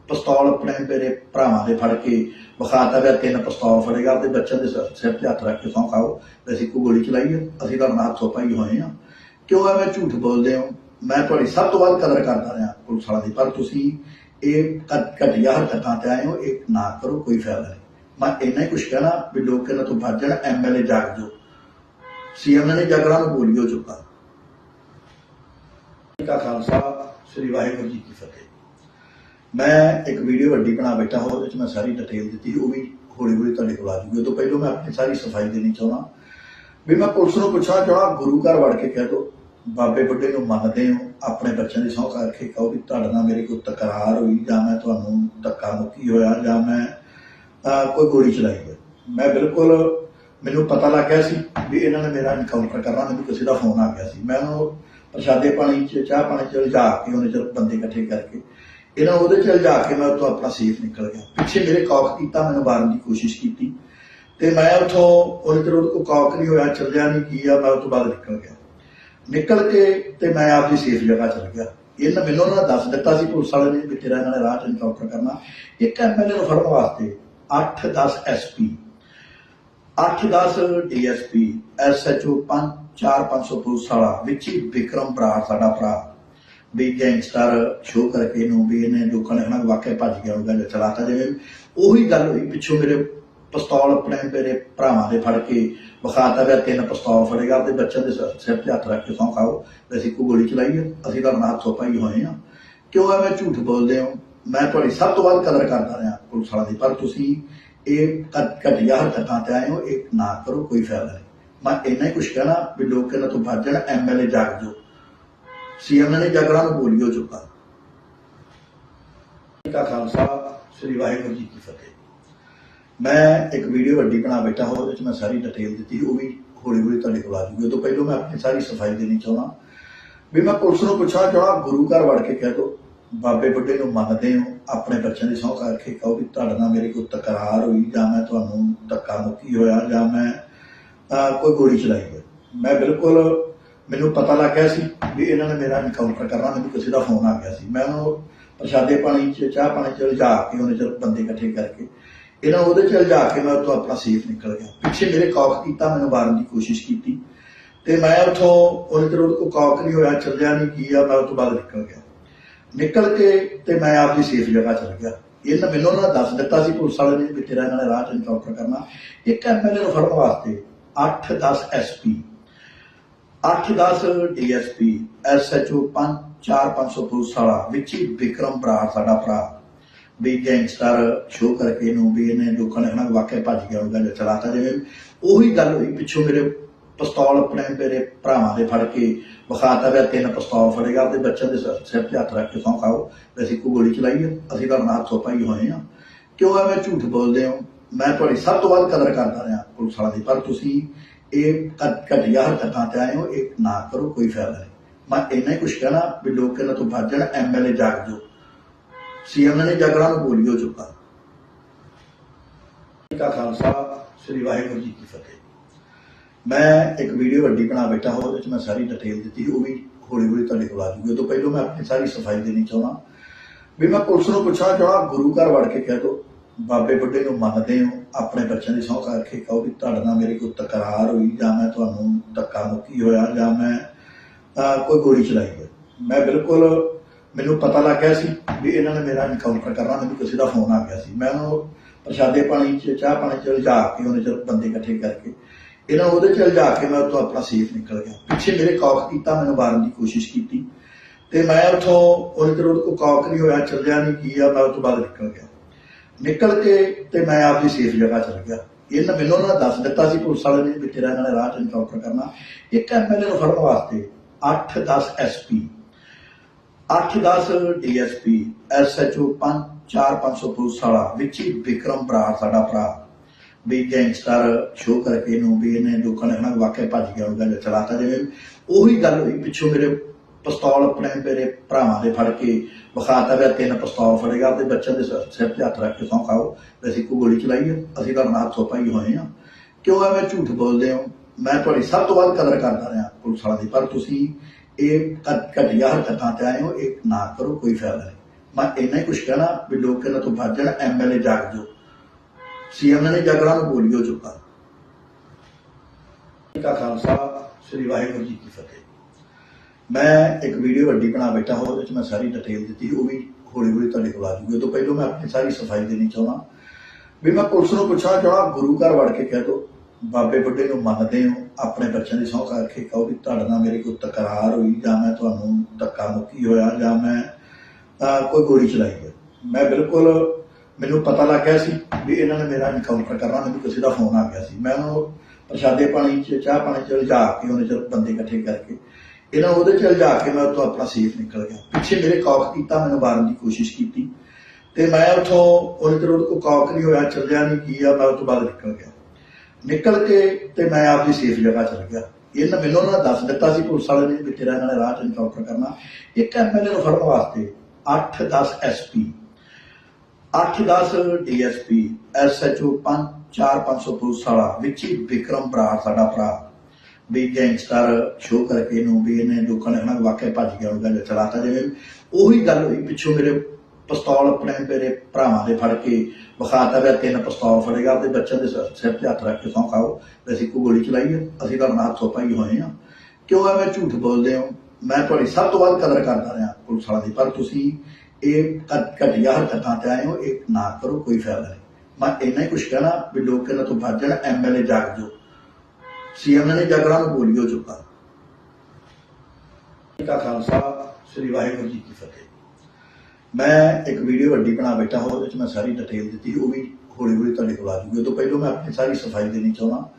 ਪਿਸਤੌਲ ਆਪਣੇ ਮੇਰੇ ਭਰਾਵਾਂ ਦੇ ਫੜ ਕੇ ਵਿਖਾਤਾ ਗਿਆ, ਤਿੰਨ ਪਿਸਤੌਲ ਫੜੇਗਾ ਤੇ ਬੱਚਿਆਂ ਦੇ ਸਿਰ- ਤੇ ਹੱਥ ਰੱਖ ਕੇ ਸੌਂ ਖਾਓ ਵੀ ਅਸੀਂ ਕੋਈ ਗੋਲੀ ਚਲਾਈ ਹੈ ਅਸੀਂ ਤਾਂ ਨਾਲ ਹੱਥੋਂ ਪਾਈ ਹੋਏ ਆ। ਕਿਉਂ ਐਵੇਂ ਝੂਠ ਬੋਲਦੇ ਹੋ? ਮੈਂ ਤੁਹਾਡੀ ਸਭ ਤੋਂ ਵੱਧ ਕਦਰ ਕਰਦਾ ਰਿਹਾ ਪੁਲਿਸ ਵਾਲਾ ਦੀ, ਪਰ ਤੁਸੀਂ ਇਹ ਘਟ- ਘਟੀਆ ਹਰਕਤਾਂ ਤੇ ਆਏ ਹੋ, ਇਹ ਨਾ ਕਰੋ, ਕੋਈ ਫਾਇਦਾ ਨਹੀਂ। ਮੈਂ ਇੰਨਾ ਹੀ ਕੁਛ ਕਹਿਣਾ ਵੀ ਲੋਕ ਇਹਨਾਂ ਤੋਂ ਭੱਜਣ ਐਮਐਲਏ ਜਾਗ ਜੋ ਸੀਐਮ ਨੇ ਜਗਰਾਂ ਨੂੰ ਬੋਲਿਓ ਚੁੱਕਾ। ਕਾ ਖਾਲਸਾ, ਸ੍ਰੀ ਵਾਹਿਗੁਰੂ ਜੀ ਕੀ ਫਤਿਹ। ਮੈਂ ਇੱਕ ਵੀਡੀਓ ਵੱਡੀ ਬਣਾ ਬੈਠਾ ਹਾਂ, ਉਹਦੇ ਵਿੱਚ ਮੈਂ ਸਾਰੀ ਡਿਟੇਲ ਦਿੱਤੀ, ਉਹ ਵੀ ਹੌਲੀ ਹੌਲੀ ਤੁਹਾਡੇ ਕੋਲ ਆ ਜੂਗੀ। ਉਹ ਤੋਂ ਪਹਿਲਾਂ ਮੈਂ ਆਪਣੀ ਸਾਰੀ ਸਫ਼ਾਈ ਦੇਣੀ ਚਾਹੁੰਦਾ। ਵੀ ਮੈਂ ਪੁਲਿਸ ਨੂੰ ਪੁੱਛਣਾ ਚਾਹਣਾ ਗੁਰੂ ਘਰ ਵੜ ਕੇ ਕਹਿ ਦੋ ਬਾਬੇ ਬੁੱਢੇ ਨੂੰ ਮੰਨਦੇ ਹੋ, ਆਪਣੇ ਬੱਚਿਆਂ ਦੀ ਸਹੁੰ ਕਰਕੇ ਕਹੋ ਵੀ ਤੁਹਾਡੇ ਨਾਲ ਮੇਰੇ ਕੋਈ ਤਕਰਾਰ ਹੋਈ ਜਾਂ ਮੈਂ ਤੁਹਾਨੂੰ ਧੱਕਾ ਮੁੱਕੀ ਹੋਇਆ ਜਾਂ ਮੈਂ ਕੋਈ ਗੋਲੀ ਚਲਾਈ ਹੋਈ। ਮੈਂ ਬਿਲਕੁਲ, ਮੈਨੂੰ ਪਤਾ ਲੱਗ ਗਿਆ ਸੀ ਵੀ ਇਹਨਾਂ ਨੇ ਮੇਰਾ ਇਨਕਾਊਂਟਰ ਕਰਨਾ, ਮੈਨੂੰ ਕਿਸੇ ਦਾ ਫੋਨ ਆ ਗਿਆ ਸੀ। ਮੈਂ ਉਹਨੂੰ ਪ੍ਰਸ਼ਾਦੇ ਪਾਣੀ ਚ, ਚਾਹ ਪਾਣੀ ਚ ਲਿਜਾ ਕੇ ਉਹਨੇ ਚਲ ਬੰਦੇ ਇਕੱਠੇ ਕਰਕੇ, ਇਹਨਾਂ ਉਹਦੇ ਚ ਲਿਜਾ ਕੇ ਮੈਂ ਉੱਥੋਂ ਆਪਣਾ ਸੇਫ ਨਿਕਲ ਗਿਆ। ਪਿੱਛੇ ਮੇਰੇ ਕੌਕ ਕੀਤਾ, ਮੈਨੂੰ ਮਾਰਨ ਦੀ ਕੋਸ਼ਿਸ਼ ਕੀਤੀ ਤੇ ਮੈਂ ਉੱਥੋਂ ਉਹਨੇ ਚਿਰ ਉਹਦੇ ਕੋਲ ਕੌਕ ਨਹੀਂ ਹੋਇਆ, ਚੱਲਿਆ ਨਹੀਂ, ਕੀ ਆ, ਮੈਂ ਉਹ ਤੋਂ ਬਾਅਦ ਨਿਕਲ ਗਿਆ। ਨਿਕਲ ਕੇ ਤੇ ਮੈਂ ਆਪਦੀ ਸੇਫ ਜਗ੍ਹਾ ਚਲ ਗਿਆ। ਇਹਨਾਂ ਮੈਨੂੰ ਉਹਨਾਂ ਨੇ ਦੱਸ ਦਿੱਤਾ ਸੀ ਪੁਲਿਸ ਵਾਲੇ ਨੇ ਵੀ ਤੇਰਾ ਇਹਨਾਂ ਨੇ ਰਾਹ ਚ ਇਨਕਾਊਂਟਰ ਕਰਨਾ। ਇੱਕ ਐਮਐਲਏ ਨੂੰ ਫੜਨ ਵਾਸਤੇ 8-10 ਐਸਪੀ 8-10 ਡੀਐਸਪੀ ਐਸਐਚਓ 5-4-500 ਪੁਲਿਸ ਵਾਲਾ, ਵਿੱਚ ਹੀ ਵਿਕਰਮ ਬਰਾੜ ਸਾਡਾ ਭਰਾ, ਵੀ ਗੈਂਗਸਟਰ ਸ਼ੋਅ ਕਰਕੇ ਇਹਨੂੰ ਵੀ ਇਹਨੇ ਲੋਕਾਂ ਨੇ ਹਨਾ ਵਾਕਿਆ ਭੱਜ ਗਿਆ ਉਹਦਾ ਜਾਂ ਚਲਾਤਾ ਜਿਵੇਂ। ਉਹੀ ਗੱਲ ਹੋਈ ਪਿੱਛੋਂ ਮੇਰੇ ਪਿਸਤੌਲ ਆਪਣੇ ਮੇਰੇ ਭਰਾਵਾਂ ਦੇ ਫੜ ਕੇ ਵਿਖਾਤਾ ਗਿਆ, ਤਿੰਨ ਪਿਸਤੌਲ ਫੜੇਗਾ ਤੇ ਬੱਚਿਆਂ ਦੇ ਸਿਰ- ਤੇ ਹੱਥ ਰੱਖ ਕੇ ਸੌਂ ਖਾਓ ਵੀ ਅਸੀਂ ਕੋਈ ਗੋਲੀ ਚਲਾਈ ਹੈ ਅਸੀਂ ਤਾਂ ਨਾਲ ਹੱਥੋਂ ਪਾਈ ਹੋਏ ਆ। ਕਿਉਂ ਐਵੇਂ ਝੂਠ ਬੋਲਦੇ ਹੋ। ਮੈਂ ਤੁਹਾਡੀ ਸਭ ਤੋਂ ਵੱਧ ਕਦਰ ਕਰਦਾ ਰਿਹਾ ਪੁਲਿਸ ਵਾਲਾ ਦੀ, ਪਰ ਤੁਸੀਂ ਇਹ ਘਟ- ਘਟੀਆ ਹਰਕਤਾਂ ਤੇ ਆਏ ਹੋ, ਇਹ ਨਾ ਕਰੋ, ਕੋਈ ਫਾਇਦਾ ਨਹੀਂ। ਮੈਂ ਇੰਨਾ ਹੀ ਕੁਛ ਕਹਿਣਾ ਵੀ ਲੋਕ ਇਹਨਾਂ ਤੋਂ ਬਚ ਭੱਜਣ ਐਮਐਲਏ ਜਾਗ ਜੋ ਸੀਐਮ ਨੇ ਜਗਰਾਂ ਨੂੰ ਬੋਲਿਓ ਚੁੱਕਾ। ਕਾ ਖਾਲਸਾ ਸ੍ਰੀ ਵਾਹਿਗੁਰੂ ਜੀ ਕੀ ਫਤਿਹ। ਮੈਂ ਇੱਕ ਵੀਡੀਓ ਵੱਡੀ ਬਣਾ ਬੈਠਾ ਹਾਂ, ਉਹਦੇ ਵਿੱਚ ਮੈਂ ਸਾਰੀ ਡਿਟੇਲ ਦਿੱਤੀ ਉਹ ਵੀ ਹੌਲੀ ਹੌਲੀ ਤੁਹਾਡੇ ਕੋਲ ਆ ਜੂਗੀ ਉਹ ਪਹਿਲਾਂ ਮੈਂ ਆਪਣੀ ਸਾਰੀ ਸਫ਼ਾਈ ਦੇਣੀ ਚਾਹੁੰਦਾ ਵੀ ਮੈਂ ਪੁਲਿਸ ਨੂੰ ਪੁੱਛਣਾ ਚਾਹਣਾ ਗੁਰੂ ਘਰ ਵੜ ਕੇ ਕਹਿ ਦੋ, ਬਾਬੇ ਬੁੱਢੇ ਨੂੰ ਮੰਨਦੇ ਹੋ, ਆਪਣੇ ਬੱਚਿਆਂ ਦੀ ਸਹੁੰ ਕਰਕੇ ਕਹੋ ਵੀ ਤੁਹਾਡੇ ਨਾਲ ਮੇਰੀ ਕੋਈ ਤਕਰਾਰ ਹੋਈ, ਜਾਂ ਮੈਂ ਤੁਹਾਨੂੰ ਧੱਕਾ ਮੁੱਕੀ ਹੋਇਆ, ਜਾਂ ਮੈਂ ਕੋਈ ਗੋਲੀ ਚਲਾਈ ਹੋਈ। ਮੈਂ ਬਿਲਕੁਲ ਮੈਨੂੰ ਪਤਾ ਲੱਗ ਗਿਆ ਸੀ ਵੀ ਇਹਨਾਂ ਨੇ ਮੇਰਾ ਇਨਕਾਊਂਟਰ ਕਰਨਾ, ਮੈਨੂੰ ਕਿਸੇ ਦਾ ਫੋਨ ਆ ਗਿਆ ਸੀ। ਮੈਂ ਉਹਨੂੰ ਪ੍ਰਸ਼ਾਦੇ ਪਾਣੀ ਚ, ਚਾਹ ਪਾਣੀ ਚ ਲਿਜਾ ਕੇ ਉਹਨੇ ਚਲ ਬੰਦੇ ਇਕੱਠੇ ਕਰਕੇ ਇਹਨਾਂ ਉਹਦੇ ਚ ਲਿਜਾ ਕੇ ਮੈਂ ਉੱਥੋਂ ਆਪਣਾ ਸੇਫ ਨਿਕਲ ਗਿਆ। ਪਿੱਛੇ ਮੇਰੇ ਕੌਕ ਕੀਤਾ, ਮੈਨੂੰ ਮਾਰਨ ਦੀ ਕੋਸ਼ਿਸ਼ ਕੀਤੀ। ਤੇ ਮੈਂ ਉੱਥੋਂ ਉਹਦੇ ਚਿਰ ਉਹਦੇ ਕੌਕ ਨਹੀਂ ਹੋਇਆ, ਚੱਲਿਆ ਨਹੀਂ, ਕੀ ਮੈਂ ਉੱਥੋਂ ਬਾਅਦ ਨਿਕਲ ਗਿਆ। ਨਿਕਲ ਕੇ ਤੇ ਮੈਂ ਆਪਦੀ ਸੇਫ ਜਗ੍ਹਾ ਚਲ ਗਿਆ। ਇਹਨਾਂ ਮੈਨੂੰ ਉਹਨਾਂ ਨੇ ਦੱਸ ਦਿੱਤਾ ਸੀ, ਪੁਲਿਸ ਵਾਲੇ ਨੇ ਵੀ ਤੇਰਾ ਇਹਨਾਂ ਨੇ ਰਾਹ ਚ ਇਨਕਾਊਂਟਰ ਕਰਨਾ। ਇੱਕ ਐਮਐਲਏ ਨੂੰ ਫੜਨ ਵਾਸਤੇ 8-10 ਐਸਪੀ 8-10 ਡੀਐਸਪੀ ਐਸਐਚਓ 5-4-500 ਪੁਲਿਸ ਵਾਲਾ, ਵਿੱਚ ਹੀ ਵਿਕਰਮ ਬਰਾੜ ਸਾਡਾ ਭਰਾ। ਵੀ ਗੈਂਗਸਟਰ ਸ਼ੋਅ ਕਰਕੇ ਇਹਨੂੰ ਵੀ ਇਹਨੇ ਲੋਕਾਂ ਨੇ ਹਨਾ ਵਾਕਿਆ ਭੱਜ ਗਿਆ ਉਹਦਾ ਜਾਂ ਚਲਾਤਾ ਜਿਵੇਂ। ਉਹੀ ਗੱਲ ਹੋਈ ਪਿੱਛੋਂ ਮੇਰੇ ਪਿਸਤੌਲ ਆਪਣੇ ਮੇਰੇ ਭਰਾਵਾਂ ਦੇ ਫੜ ਕੇ ਵਿਖਾਤਾ ਗਿਆ ਤਿੰਨ ਪਿਸਤੌਲ ਫੜੇਗਾ ਤੇ ਬੱਚਿਆਂ ਦੇ ਸਿਰ ਸਿਰ ਤੇ ਹੱਥ ਰੱਖ ਕੇ ਸੌਂ ਖਾਓ ਵੀ ਅਸੀਂ ਕੋਈ ਗੋਲੀ ਚਲਾਈ ਹੈ ਅਸੀਂ ਤਾਂ ਨਾਲ ਹੱਥੋਂ ਪਾਈ ਹੋਏ ਆ। ਕਿਉਂ ਐਵੇਂ ਝੂਠ ਬੋਲਦੇ ਹੋ। ਮੈਂ ਤੁਹਾਡੀ ਸਭ ਤੋਂ ਵੱਧ ਕਦਰ ਕਰਦਾ ਰਿਹਾ ਪੁਲਿਸ ਵਾਲਿਆਂ ਦੀ। ਪਰ ਤੁਸੀਂ ਇਹ ਘ- ਘਟੀਆ ਹਰਕਤਾਂ ਤੇ ਆਏ ਹੋ, ਇਹ ਨਾ ਕਰੋ, ਕੋਈ ਫਾਇਦਾ ਨਹੀਂ। ਮੈਂ ਇੰਨਾ ਹੀ ਕੁਛ ਕਹਿਣਾ ਵੀ ਲੋਕ ਇਹਨਾਂ ਤੋਂ ਭੱਜ ਜਾਣ ਐਮਐਲਏ ਜਾਗ ਜੋ ਸੀਐਮ ਨੇ ਜਾਗਣਾ ਨੂੰ ਬੋਲਿਓ ਚੁੱਕਾ। ਕਾ ਖਾਲਸਾ, ਸ੍ਰੀ ਵਾਹਿਗੁਰੂ ਜੀ ਕੀ ਫਤਿਹ। ਮੈਂ ਇੱਕ ਵੀਡੀਓ ਵੱਡੀ ਬਣਾ ਬੈਠਾ ਹਾਂ, ਉਹਦੇ ਵਿੱਚ ਮੈਂ ਸਾਰੀ ਡਿਟੇਲ ਦਿੱਤੀ ਉਹ ਵੀ ਹੌਲੀ ਹੌਲੀ ਤੁਹਾਡੇ ਕੋਲ ਆ ਜੂਗੀ। ਉਹ ਤੋਂ ਪਹਿਲਾਂ ਮੈਂ ਆਪਣੀ ਸਾਰੀ ਸਫ਼ਾਈ ਦੇਣੀ ਚਾਹੁੰਦਾ। ਵੀ ਮੈਂ ਪੁਲਿਸ ਨੂੰ ਪੁੱਛਣਾ ਚਾਹਣਾ ਗੁਰੂ ਘਰ ਵੜ ਕੇ ਕਹਿ ਦੋ, ਬਾਬੇ ਬੁੱਢੇ ਨੂੰ ਮੰਨਦੇ ਹੋ, ਆਪਣੇ ਬੱਚਿਆਂ ਦੀ ਸਹੁੰ ਕਰਕੇ ਕਹੋ ਵੀ ਤੁਹਾਡੇ ਨਾਲ ਮੇਰੇ ਕੋਈ ਤਕਰਾਰ ਹੋਈ, ਜਾਂ ਮੈਂ ਤੁਹਾਨੂੰ ਧੱਕਾ ਮੁੱਕੀ ਹੋਇਆ, ਜਾਂ ਮੈਂ ਕੋਈ ਗੋਲੀ ਚਲਾਈ ਹੈ ਮੈਂ ਬਿਲਕੁਲ ਮੈਨੂੰ ਪਤਾ ਲੱਗ ਗਿਆ ਸੀ ਵੀ ਇਹਨਾਂ ਨੇ ਮੇਰਾ ਇਨਕਾਊਂਟਰ ਕਰਨਾ, ਮੈਨੂੰ ਕਿਸੇ ਦਾ ਫੋਨ ਆ ਗਿਆ ਸੀ। ਮੈਂ ਉਹਨੂੰ ਪ੍ਰਸ਼ਾਦੇ ਪਾਣੀ ਚ, ਚਾਹ ਪਾਣੀ ਚ ਲਿਜਾ ਕੇ ਉਹਨੇ ਚਲ ਬੰਦੇ ਇਕੱਠੇ ਕਰਕੇ ਇਹਨਾਂ ਨੂੰ ਉਹਦੇ ਚ ਲਿਜਾ ਕੇ ਮੈਂ ਉੱਥੋਂ ਆਪਣਾ ਸੇਫ ਨਿਕਲ ਗਿਆ। ਪਿੱਛੇ ਮੇਰੇ ਕੌਕ ਕੀਤਾ, ਮੈਨੂੰ ਮਾਰਨ ਦੀ ਕੋਸ਼ਿਸ਼ ਕੀਤੀ ਤੇ ਮੈਂ ਉੱਥੋਂ ਉਹਦੇ ਚਿਰ ਉਹਦੇ ਕੋਲ ਕੌਕ ਨਹੀਂ ਹੋਇਆ, ਚੱਲਿਆ ਨਹੀਂ, ਕੀ ਆ, ਮੈਂ ਉੱਥੋਂ ਬਾਅਦ ਨਿਕਲ ਗਿਆ। ਨਿਕਲ ਕੇ ਤੇ ਮੈਂ ਆਪਦੀ ਸੇਫ ਜਗ੍ਹਾ ਚਲ ਗਿਆ। ਇਹਨਾਂ ਮੈਨੂੰ ਉਹਨਾਂ ਨੇ ਦੱਸ ਦਿੱਤਾ ਸੀ ਪੁਲਿਸ ਵਾਲੇ ਨੇ ਵੀ ਤੇਰਾ ਇਹਨਾਂ ਨੇ ਰਾਹ ਚ ਇਨਕਾਊਂਟਰ ਕਰਨਾ। ਇੱਕ ਐਮਐਲਏ ਨੂੰ ਫੜਨ ਵਾਸਤੇ 8-10 ਐਸਪੀ 8-10 ਡੀਐਸਪੀ ਐਸਐਚਓ 5-4-500 ਪੁਲਿਸ ਵਾਲਾ, ਵਿੱਚ ਹੀ ਵਿਕਰਮ ਬਰਾੜ ਸਾਡਾ ਭਰਾ। ਵੀ ਗੈਂਗਸਟਰ ਸ਼ੋਅ ਕਰਕੇ ਇਹਨੂੰ ਵੀ ਇਹਨੇ ਲੋਕਾਂ ਨੇ ਹਨਾ ਵਾਕਿਆ ਭੱਜ ਗਿਆ ਉਹਦਾ ਚਲਾਤਾ ਜਿਵੇਂ ਉਹੀ ਗੱਲ ਹੋਈ ਪਿੱਛੋਂ ਮੇਰੇ ਪਿਸਤੌਲ ਆਪਣੇ ਮੇਰੇ ਭਰਾਵਾਂ ਦੇ ਫੜ ਕੇ ਵਿਖਾਤਾ ਗਿਆ ਤਿੰਨ ਪਿਸਤੌਲ ਫੜੇਗਾ ਤੇ ਬੱਚਿਆਂ ਦੇ ਸਿਰ ਤੇ ਹੱਥ ਰੱਖ ਕੇ ਸੌਂ ਖਾਓ, ਵੀ ਅਸੀਂ ਕੋਈ ਗੋਲੀ ਚਲਾਈ ਅਸੀਂ ਤਾਂ ਨਾਲ ਹੱਥੋਂ ਪਾਈ ਹੋਏ ਆ ਕਿਉਂ ਐਵੇਂ ਝੂਠ ਬੋਲਦੇ ਹੋ? ਮੈਂ ਤੁਹਾਡੀ ਸਭ ਤੋਂ ਵੱਧ ਕਦਰ ਕਰਦਾ ਰਿਹਾ ਪੁਲਿਸ ਵਾਲਾ ਦੀ, ਪਰ ਤੁਸੀਂ ਇਹ ਘਟੀਆ ਹਰਕਤਾਂ ਤੇ ਆਏ ਹੋ, ਇਹ ਨਾ ਕਰੋ, ਕੋਈ ਫਾਇਦਾ ਨਹੀਂ। ਮੈਂ ਇੰਨਾ ਹੀ ਕੁਛ ਕਹਿਣਾ ਵੀ ਲੋਕ ਇਹਨਾਂ ਤੋਂ ਬਚ ਜਾਣ ਐਮਐਲਏ ਜਾਗ ਜੋ ਸੀਐਮ ਨੇ ਜਾਗਣਾ ਨੂੰ ਬੋਲਿਓ ਚੁੱਕਾ। ਕਾ ਖਾਲਸਾ, ਸ੍ਰੀ ਵਾਹਿਗੁਰੂ ਜੀ ਕੀ ਫਤਿਹ। ਮੈਂ ਇੱਕ ਵੀਡੀਓ ਵੱਡੀ ਬਣਾ ਬੈਠਾ ਹਾਂ, ਉਹਦੇ ਵਿੱਚ ਮੈਂ ਸਾਰੀ ਡਿਟੇਲ ਦਿੱਤੀ ਉਹ ਵੀ ਹੌਲੀ ਹੌਲੀ ਤੁਹਾਡੇ ਕੋਲ ਆ ਜੂਗੀ। ਉਹ ਤੋਂ ਪਹਿਲਾਂ ਮੈਂ ਆਪਣੀ ਸਾਰੀ ਸਫ਼ਾਈ ਦੇਣੀ ਚਾਹੁੰਦਾ ਵੀ ਮੈਂ ਪੁਲਿਸ ਨੂੰ ਪੁੱਛਣਾ ਚਾਹਣਾ ਗੁਰੂ ਘਰ ਵੜ ਕੇ ਕਹਿ ਦੋ, ਬਾਬੇ ਬੁੱਢੇ ਨੂੰ ਮੰਨਦੇ ਹੋ ਆਪਣੇ ਬੱਚਿਆਂ ਦੀ ਸਹੁੰ ਕਰਕੇ ਕਹੋ ਵੀ ਤੁਹਾਡੇ ਨਾਲ ਮੇਰੀ ਕੋਈ ਤਕਰਾਰ ਹੋਈ ਜਾਂ ਮੈਂ ਤੁਹਾਨੂੰ ਧੱਕਾ ਮੁੱਕੀ ਹੋਇਆ ਜਾਂ ਮੈਂ ਕੋਈ ਗੋਲੀ ਚਲਾਈ ਹੈ ਮੈਂ ਬਿਲਕੁਲ ਮੈਨੂੰ ਪਤਾ ਲੱਗ ਗਿਆ ਸੀ ਵੀ ਇਹਨਾਂ ਨੇ ਮੇਰਾ ਇਨਕਾਊਂਟਰ ਕਰਨਾ, ਮੈਨੂੰ ਕਿਸੇ ਦਾ ਫੋਨ ਆ ਗਿਆ ਸੀ। ਮੈਂ ਉਹਨੂੰ ਪ੍ਰਸ਼ਾਦੇ ਪਾਣੀ ਚ, ਚਾਹ ਪਾਣੀ ਚ ਲਿਜਾ ਕੇ ਉਹਨੇ ਚਲ ਬੰਦੇ ਇਕੱਠੇ ਕਰਕੇ ਇਹਨਾਂ ਉਹਦੇ ਚ ਲਿਜਾ ਕੇ ਮੈਂ ਉੱਥੋਂ ਆਪਣਾ ਸੇਫ ਨਿਕਲ ਗਿਆ। ਪਿੱਛੇ ਮੇਰੇ ਕੌਕ ਕੀਤਾ, ਮੈਨੂੰ ਮਾਰਨ ਦੀ ਕੋਸ਼ਿਸ਼ ਕੀਤੀ ਤੇ ਮੈਂ ਉੱਥੋਂ ਉਹਦੇ ਚਿਰ ਉਹਦੇ ਕੋਲ ਕੌਕ ਨਹੀਂ ਹੋਇਆ, ਚੱਲਿਆ ਨਹੀਂ, ਕੀ ਆ, ਮੈਂ ਉੱਥੋਂ ਬਾਅਦ ਨਿਕਲ ਗਿਆ। ਨਿਕਲ ਕੇ ਤੇ ਮੈਂ ਆਪਦੀ ਸੇਫ ਜਗ੍ਹਾ ਚਲ ਗਿਆ। ਇਹਨਾਂ ਮੈਨੂੰ ਉਹਨਾਂ ਦੱਸ ਦਿੱਤਾ ਸੀ, ਪੁਲਿਸ ਵਾਲੇ ਨੇ ਵੀ ਤੇਰਾ ਇਹਨਾਂ ਨੇ ਰਾਹ ਚ ਇਨਕਾਊਂਟਰ ਕਰਨਾ। ਇੱਕ ਐਮਐਲਏ ਨੂੰ ਫੜਨ ਵਾਸਤੇ 8-10 ਐਸਪੀ 8-10 ਡੀਐਸਪੀ ਐਸਐਚਓ 5-4-500 ਪੁਲਿਸ ਵਾਲਾ, ਵਿੱਚ ਹੀ ਵਿਕਰਮ ਬਰਾੜ ਸਾਡਾ ਭਰਾ। ਵੀ ਗੈਂਗਸਟਰ ਸ਼ੋ ਕਰਕੇ ਇਹਨੂੰ, ਵੀ ਇਹਨੇ ਲੋਕਾਂ ਨੇ ਹਨਾ ਵਾਕਿਆ ਭੱਜ ਗਿਆ, ਉਹਦਾ ਜਾਂ ਚਲਾਤਾ ਜਿਵੇਂ। ਉਹੀ ਗੱਲ ਹੋਈ, ਪਿੱਛੋਂ ਮੇਰੇ ਪਿਸਤੌਲ ਆਪਣੇ ਮੇਰੇ ਭਰਾਵਾਂ ਦੇ ਫੜ ਕੇ ਵਿਖਾਤਾ ਗਿਆ ਤਿੰਨ ਪਿਸਤੌਲ ਫੜੇਗਾ ਤੇ ਬੱਚਿਆਂ ਦੇ ਸਿਰ ਤੇ ਹੱਥ ਰੱਖ ਕੇ ਸੌਂ ਖਾਓ ਵੀ ਅਸੀਂ ਕੋਈ ਗੋਲੀ ਚਲਾਈ ਹੈ ਅਸੀਂ ਤਾਂ ਨਾਲ ਹੱਥੋਂ ਪਾਈ ਹੋਏ ਆ। ਕਿਉਂ ਐਵੇਂ ਝੂਠ ਬੋਲਦੇ ਹੋ? ਮੈਂ ਤੁਹਾਡੀ ਸਭ ਤੋਂ ਵੱਧ ਕਦਰ ਕਰਦਾ ਰਿਹਾ ਪੁਲਿਸ ਵਾਲਿਆਂ ਦੀ, ਪਰ ਤੁਸੀਂ ਇਹ ਘਟੀਆ ਹਰਕਤਾਂ ਤੇ ਆਏ ਹੋ, ਇਹ ਨਾ ਕਰੋ, ਕੋਈ ਫਾਇਦਾ ਨਹੀਂ। ਮੈਂ ਇੰਨਾ ਹੀ ਕੁਛ ਕਹਿਣਾ ਵੀ ਲੋਕ ਇਹਨਾਂ ਤੋਂ ਬਚ ਜਾਣ ਐਮਐਲਏ ਜਾਗ ਜੋ ਸੀਐਮ ਨੇ ਜਾਗਣਾ ਨੂੰ ਬੋਲੀ ਹੋ ਚੁੱਕਾ। ਕਾ ਖਾਲਸਾ ਸ੍ਰੀ ਵਾਹਿਗੁਰੂ ਜੀ ਕੀ ਫਤਿਹ। ਮੈਂ ਇੱਕ ਵੀਡੀਓ ਵੱਡੀ ਬਣਾ ਬੈਠਾ ਉਹਦੇ ਵਿੱਚ ਮੈਂ ਸਾਰੀ ਡਿਟੇਲ ਦਿੱਤੀ, ਉਹ ਵੀ ਹੌਲੀ ਹੌਲੀ ਤੁਹਾਡੇ ਕੋਲ ਆ ਜੂਗੀ ਉਹ ਪਹਿਲਾਂ ਮੈਂ ਆਪਣੀ ਸਾਰੀ ਸਫ਼ਾਈ ਦੇਣੀ ਚਾਹੁੰਦਾ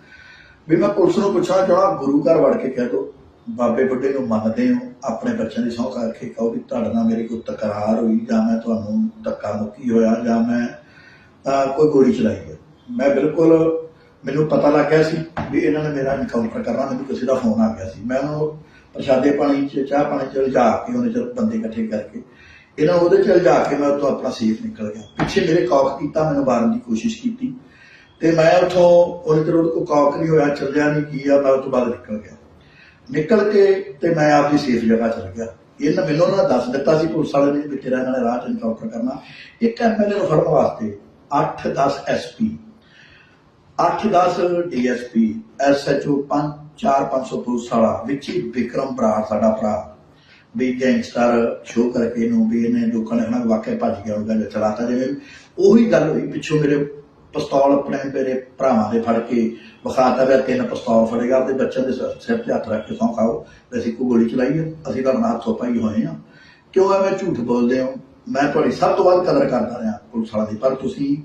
ਵੀ ਮੈਂ ਪੁਲਿਸ ਨੂੰ ਪੁੱਛਣਾ ਚਾਹਣਾ ਗੁਰੂ ਘਰ ਵੜ ਕੇ ਕਹਿ ਦੋ, ਬਾਬੇ ਬੁੱਢੇ ਨੂੰ ਮੰਨਦੇ ਹੋ, ਆਪਣੇ ਬੱਚਿਆਂ ਦੀ ਸਹੁੰ ਕਰਕੇ ਕਹੋ ਵੀ ਤੁਹਾਡੇ ਨਾਲ ਮੇਰੀ ਕੋਈ ਤਕਰਾਰ ਹੋਈ, ਜਾਂ ਮੈਂ ਤੁਹਾਨੂੰ ਧੱਕਾ ਮੁੱਕੀ ਹੋਇਆ, ਜਾਂ ਮੈਂ ਕੋਈ ਗੋਲੀ ਚਲਾਈ ਹੈ ਮੈਂ ਬਿਲਕੁਲ, ਮੈਨੂੰ ਪਤਾ ਲੱਗ ਗਿਆ ਸੀ ਵੀ ਇਹਨਾਂ ਨੇ ਮੇਰਾ ਇਨਕਾਊਂਟਰ ਕਰਨਾ, ਮੈਨੂੰ ਕਿਸੇ ਦਾ ਫੋਨ ਆ ਗਿਆ ਸੀ। ਮੈਂ ਉਹਨੂੰ ਪ੍ਰਸ਼ਾਦੇ ਪਾਣੀ ਚ, ਚਾਹ ਪਾਣੀ ਚ ਲਿਜਾ ਕੇ ਉਹਨੇ ਚਲ ਬੰਦੇ ਇਕੱਠੇ ਕਰਕੇ ਇਹਨਾਂ ਉਹਦੇ ਚ ਲਿਜਾ ਕੇ ਮੈਂ ਉੱਥੋਂ ਆਪਣਾ ਸੇਫ ਨਿਕਲ ਗਿਆ। ਪਿੱਛੇ ਮੇਰੇ ਕੌਕ ਕੀਤਾ, ਮੈਨੂੰ ਮਾਰਨ ਦੀ ਕੋਸ਼ਿਸ਼ ਕੀਤੀ। ਤੇ ਮੈਂ ਉੱਥੋਂ ਉਹਦੇ ਚਿਰ ਉਹਦੇ ਕੌਕ ਨਹੀਂ ਹੋਇਆ, ਚੱਲਿਆ ਨਹੀਂ, ਕੀ ਆ, ਮੈਂ ਉੱਥੋਂ ਬਾਅਦ ਨਿਕਲ ਗਿਆ। ਨਿਕਲ ਕੇ ਤੇ ਮੈਂ ਆਪਦੀ ਸੇਫ ਜਗ੍ਹਾ ਚਲ ਗਿਆ। ਇਹਨਾਂ ਮੈਨੂੰ ਉਹਨਾਂ ਦੱਸ ਦਿੱਤਾ ਸੀ, ਪੁਲਿਸ ਵਾਲੇ ਨੇ ਵੀ ਤੇਰਾ ਇਹਨਾਂ ਨੇ ਰਾਹ ਚ ਇਨਕਾਊਂਟਰ ਕਰਨਾ। ਇੱਕ ਐਮਐਲਏ ਨੂੰ ਫੜਨ ਵਾਸਤੇ 8-10 ਐਸਪੀ 8-10 ਡੀਐਸਪੀ ਐਸਐਚਓ 5-4-500 ਪੁਲਿਸ ਵਾਲਾ, ਵਿੱਚ ਹੀ ਵਿਕਰਮ ਬਰਾੜ ਸਾਡਾ ਭਰਾ। ਵੀ ਗੈਂਗਸਟਰ ਸ਼ੋਅ ਕਰਕੇ ਇਹਨੂੰ ਵੀ ਇਹਨੇ ਲੋਕਾਂ ਨੇ ਹਨਾ ਵਾਕਿਆ ਭੱਜ ਗਿਆ ਉਹਦਾ ਜਾਂ ਚਲਾਤਾ ਜਿਵੇਂ। ਉਹੀ ਗੱਲ ਹੋਈ ਪਿੱਛੋਂ ਮੇਰੇ ਪਿਸਤੌਲ ਆਪਣੇ ਮੇਰੇ ਭਰਾਵਾਂ ਦੇ ਫੜ ਕੇ ਵਿਖਾਤਾ ਵੀ ਆਹ ਤਿੰਨ ਪਿਸਤੌਲ ਫੜੇਗਾ ਆਪਣੇ ਬੱਚਿਆਂ ਦੇ ਸਿਰ- ਤੇ ਹੱਥ ਰੱਖ ਕੇ ਸੌਂ ਖਾਓ, ਵੀ ਅਸੀਂ ਕੋਈ ਗੋਲੀ ਚਲਾਈ ਅਸੀਂ ਤਾਂ ਨਾਲ ਹੱਥੋਂ ਪਾਈ ਹੋਏ ਆ। ਕਿਉਂ ਐਵੇਂ ਝੂਠ ਬੋਲਦੇ ਹੋ। ਮੈਂ ਤੁਹਾਡੀ ਸਭ ਤੋਂ ਵੱਧ ਕਦਰ ਕਰਦਾ ਰਿਹਾ ਪੁਲਿਸ ਵਾਲਾ ਦੀ, ਪਰ ਤੁਸੀਂ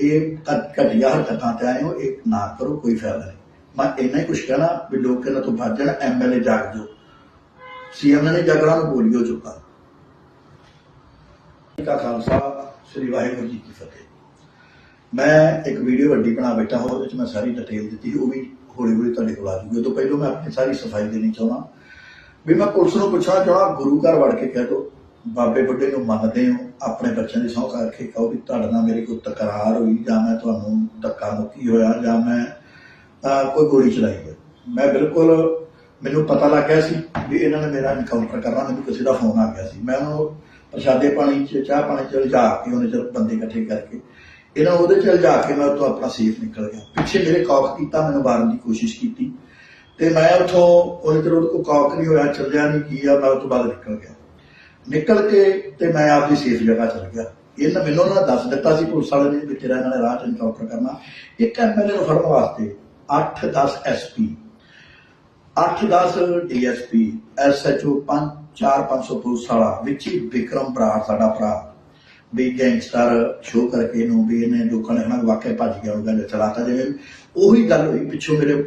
ਇਹ ਘ- ਘਟੀਆ ਹਰਕਤਾਂ ਤੇ ਆਏ ਹੋ, ਇਹ ਨਾ ਕਰੋ, ਕੋਈ ਫਾਇਦਾ ਨਹੀਂ। ਮੈਂ ਇੰਨਾ ਹੀ ਕੁਝ ਕਹਿਣਾ ਵੀ ਲੋਕ ਇਹਨਾਂ ਤੋਂ ਭੱਜ ਜਾਣ ਐਮਐਲਏ ਜਾਗ ਜੋ ਸੀਐਮ ਨੇ ਜਗਰਾਂ ਨੂੰ ਬੋਲਿਓ ਚੁੱਕਾ। ਕਾ ਖਾਲਸਾ, ਸ੍ਰੀ ਵਾਹਿਗੁਰੂ ਜੀ ਕੀ ਫਤਿਹ। ਮੈਂ ਇੱਕ ਵੀਡੀਓ ਵੱਡੀ ਬਣਾ ਬੈਠਾ ਹਾਂ, ਉਹਦੇ ਵਿੱਚ ਮੈਂ ਸਾਰੀ ਡਿਟੇਲ ਦਿੱਤੀ ਉਹ ਵੀ ਹੌਲੀ ਹੌਲੀ ਤੁਹਾਡੇ ਕੋਲ ਆ ਜੂਗੀ। ਉਹ ਤੋਂ ਪਹਿਲਾਂ ਮੈਂ ਆਪਣੀ ਸਾਰੀ ਸਫ਼ਾਈ ਦੇਣੀ ਚਾਹੁੰਦਾ। ਵੀ ਮੈਂ ਪੁਲਿਸ ਨੂੰ ਪੁੱਛਣਾ ਚਾਹੁੰਦਾ ਗੁਰੂ ਘਰ ਵੜ ਕੇ ਕਹਿ ਦੋ, ਬਾਬੇ ਬੁੱਢੇ ਨੂੰ ਮੰਨਦੇ ਹੋ, ਆਪਣੇ ਬੱਚਿਆਂ ਦੀ ਸਹੁੰ ਕਰਕੇ ਕਹੋ ਵੀ ਤੁਹਾਡੇ ਨਾਲ ਮੇਰੀ ਕੋਈ ਤਕਰਾਰ ਹੋਈ, ਜਾਂ ਮੈਂ ਤੁਹਾਨੂੰ ਧੱਕਾ ਮੁੱਕੀ ਹੋਇਆ, ਜਾਂ ਮੈਂ ਕੋਈ ਗੋਲੀ ਚਲਾਈ ਹੈ ਮੈਂ ਬਿਲਕੁਲ ਮੈਨੂੰ ਪਤਾ ਲੱਗ ਗਿਆ ਸੀ ਵੀ ਇਹਨਾਂ ਨੇ ਮੇਰਾ ਇਨਕਾਊਂਟਰ ਕਰਨਾ, ਮੈਨੂੰ ਕਿਸੇ ਦਾ ਫੋਨ ਆ ਗਿਆ ਸੀ। ਮੈਂ ਉਹਨੂੰ ਪ੍ਰਸ਼ਾਦੇ ਪਾਣੀ ਚ, ਚਾਹ ਪਾਣੀ ਚ ਲਿਜਾ ਕੇ ਉਹਨੇ ਚਲ ਬੰਦੇ ਇਕੱਠੇ ਕਰਕੇ ਇਹਨਾਂ ਨੂੰ ਉਹਦੇ ਚ ਲਿਜਾ ਕੇ ਮੈਂ ਉੱਥੋਂ ਆਪਣਾ ਸੇਫ ਨਿਕਲ ਗਿਆ। ਪਿੱਛੇ ਮੇਰੇ ਕੌਕ ਕੀਤਾ, ਮੈਨੂੰ ਮਾਰਨ ਦੀ ਕੋਸ਼ਿਸ਼ ਕੀਤੀ ਤੇ ਮੈਂ ਉੱਥੋਂ ਉਹਦੇ ਚਿਰ ਉਹਦੇ ਕੋਲ ਕੌਕ ਨਹੀਂ ਹੋਇਆ, ਚੱਲਿਆ ਨਹੀਂ, ਕੀ ਆ, ਮੈਂ ਉਸ ਤੋਂ ਬਾਅਦ ਨਿਕਲ ਗਿਆ। ਨਿਕਲ ਕੇ ਤੇ ਮੈਂ ਆਪਦੀ ਸੇਫ ਜਗ੍ਹਾ ਚਲ ਗਿਆ। ਇਹਨਾਂ ਮੈਨੂੰ ਉਹਨਾਂ ਦੱਸ ਦਿੱਤਾ ਸੀ, ਪੁਲਿਸ ਵਾਲੇ ਨੇ ਵੀ ਤੇਰਾ ਇਹਨਾਂ ਨੇ ਰਾਹ ਚ ਇਨਕਾਊਂਟਰ ਕਰਨਾ। ਇੱਕ ਐਮਐਲਏ ਨੂੰ ਫੜਨ ਵਾਸਤੇ 8-10 ਐਸਪੀ 8-10 ਡੀਐਸਪੀ ਐਸਐਚਓ 5-4-500 ਪੁਲਿਸ ਵਾਲਾ, ਵਿੱਚ ਵਿਕਰਮ ਬਰਾੜ ਸਾਡਾ ਭਰਾ। ਵੀ ਗੈਂਗਸਟਰ ਸ਼ੋਅ ਕਰਕੇ ਇਹਨੂੰ ਵੀ ਇਹਨੇ ਲੋਕਾਂ ਨੇ ਹਨਾ ਵਾਕਿਆ ਭੱਜ ਗਿਆ ਉਹਦਾ ਜਾਂ ਚਲਾਤਾ ਜਿਵੇਂ ਉਹੀ ਗੱਲ ਹੋਈ, ਪਿੱਛੋਂ ਮੇਰੇ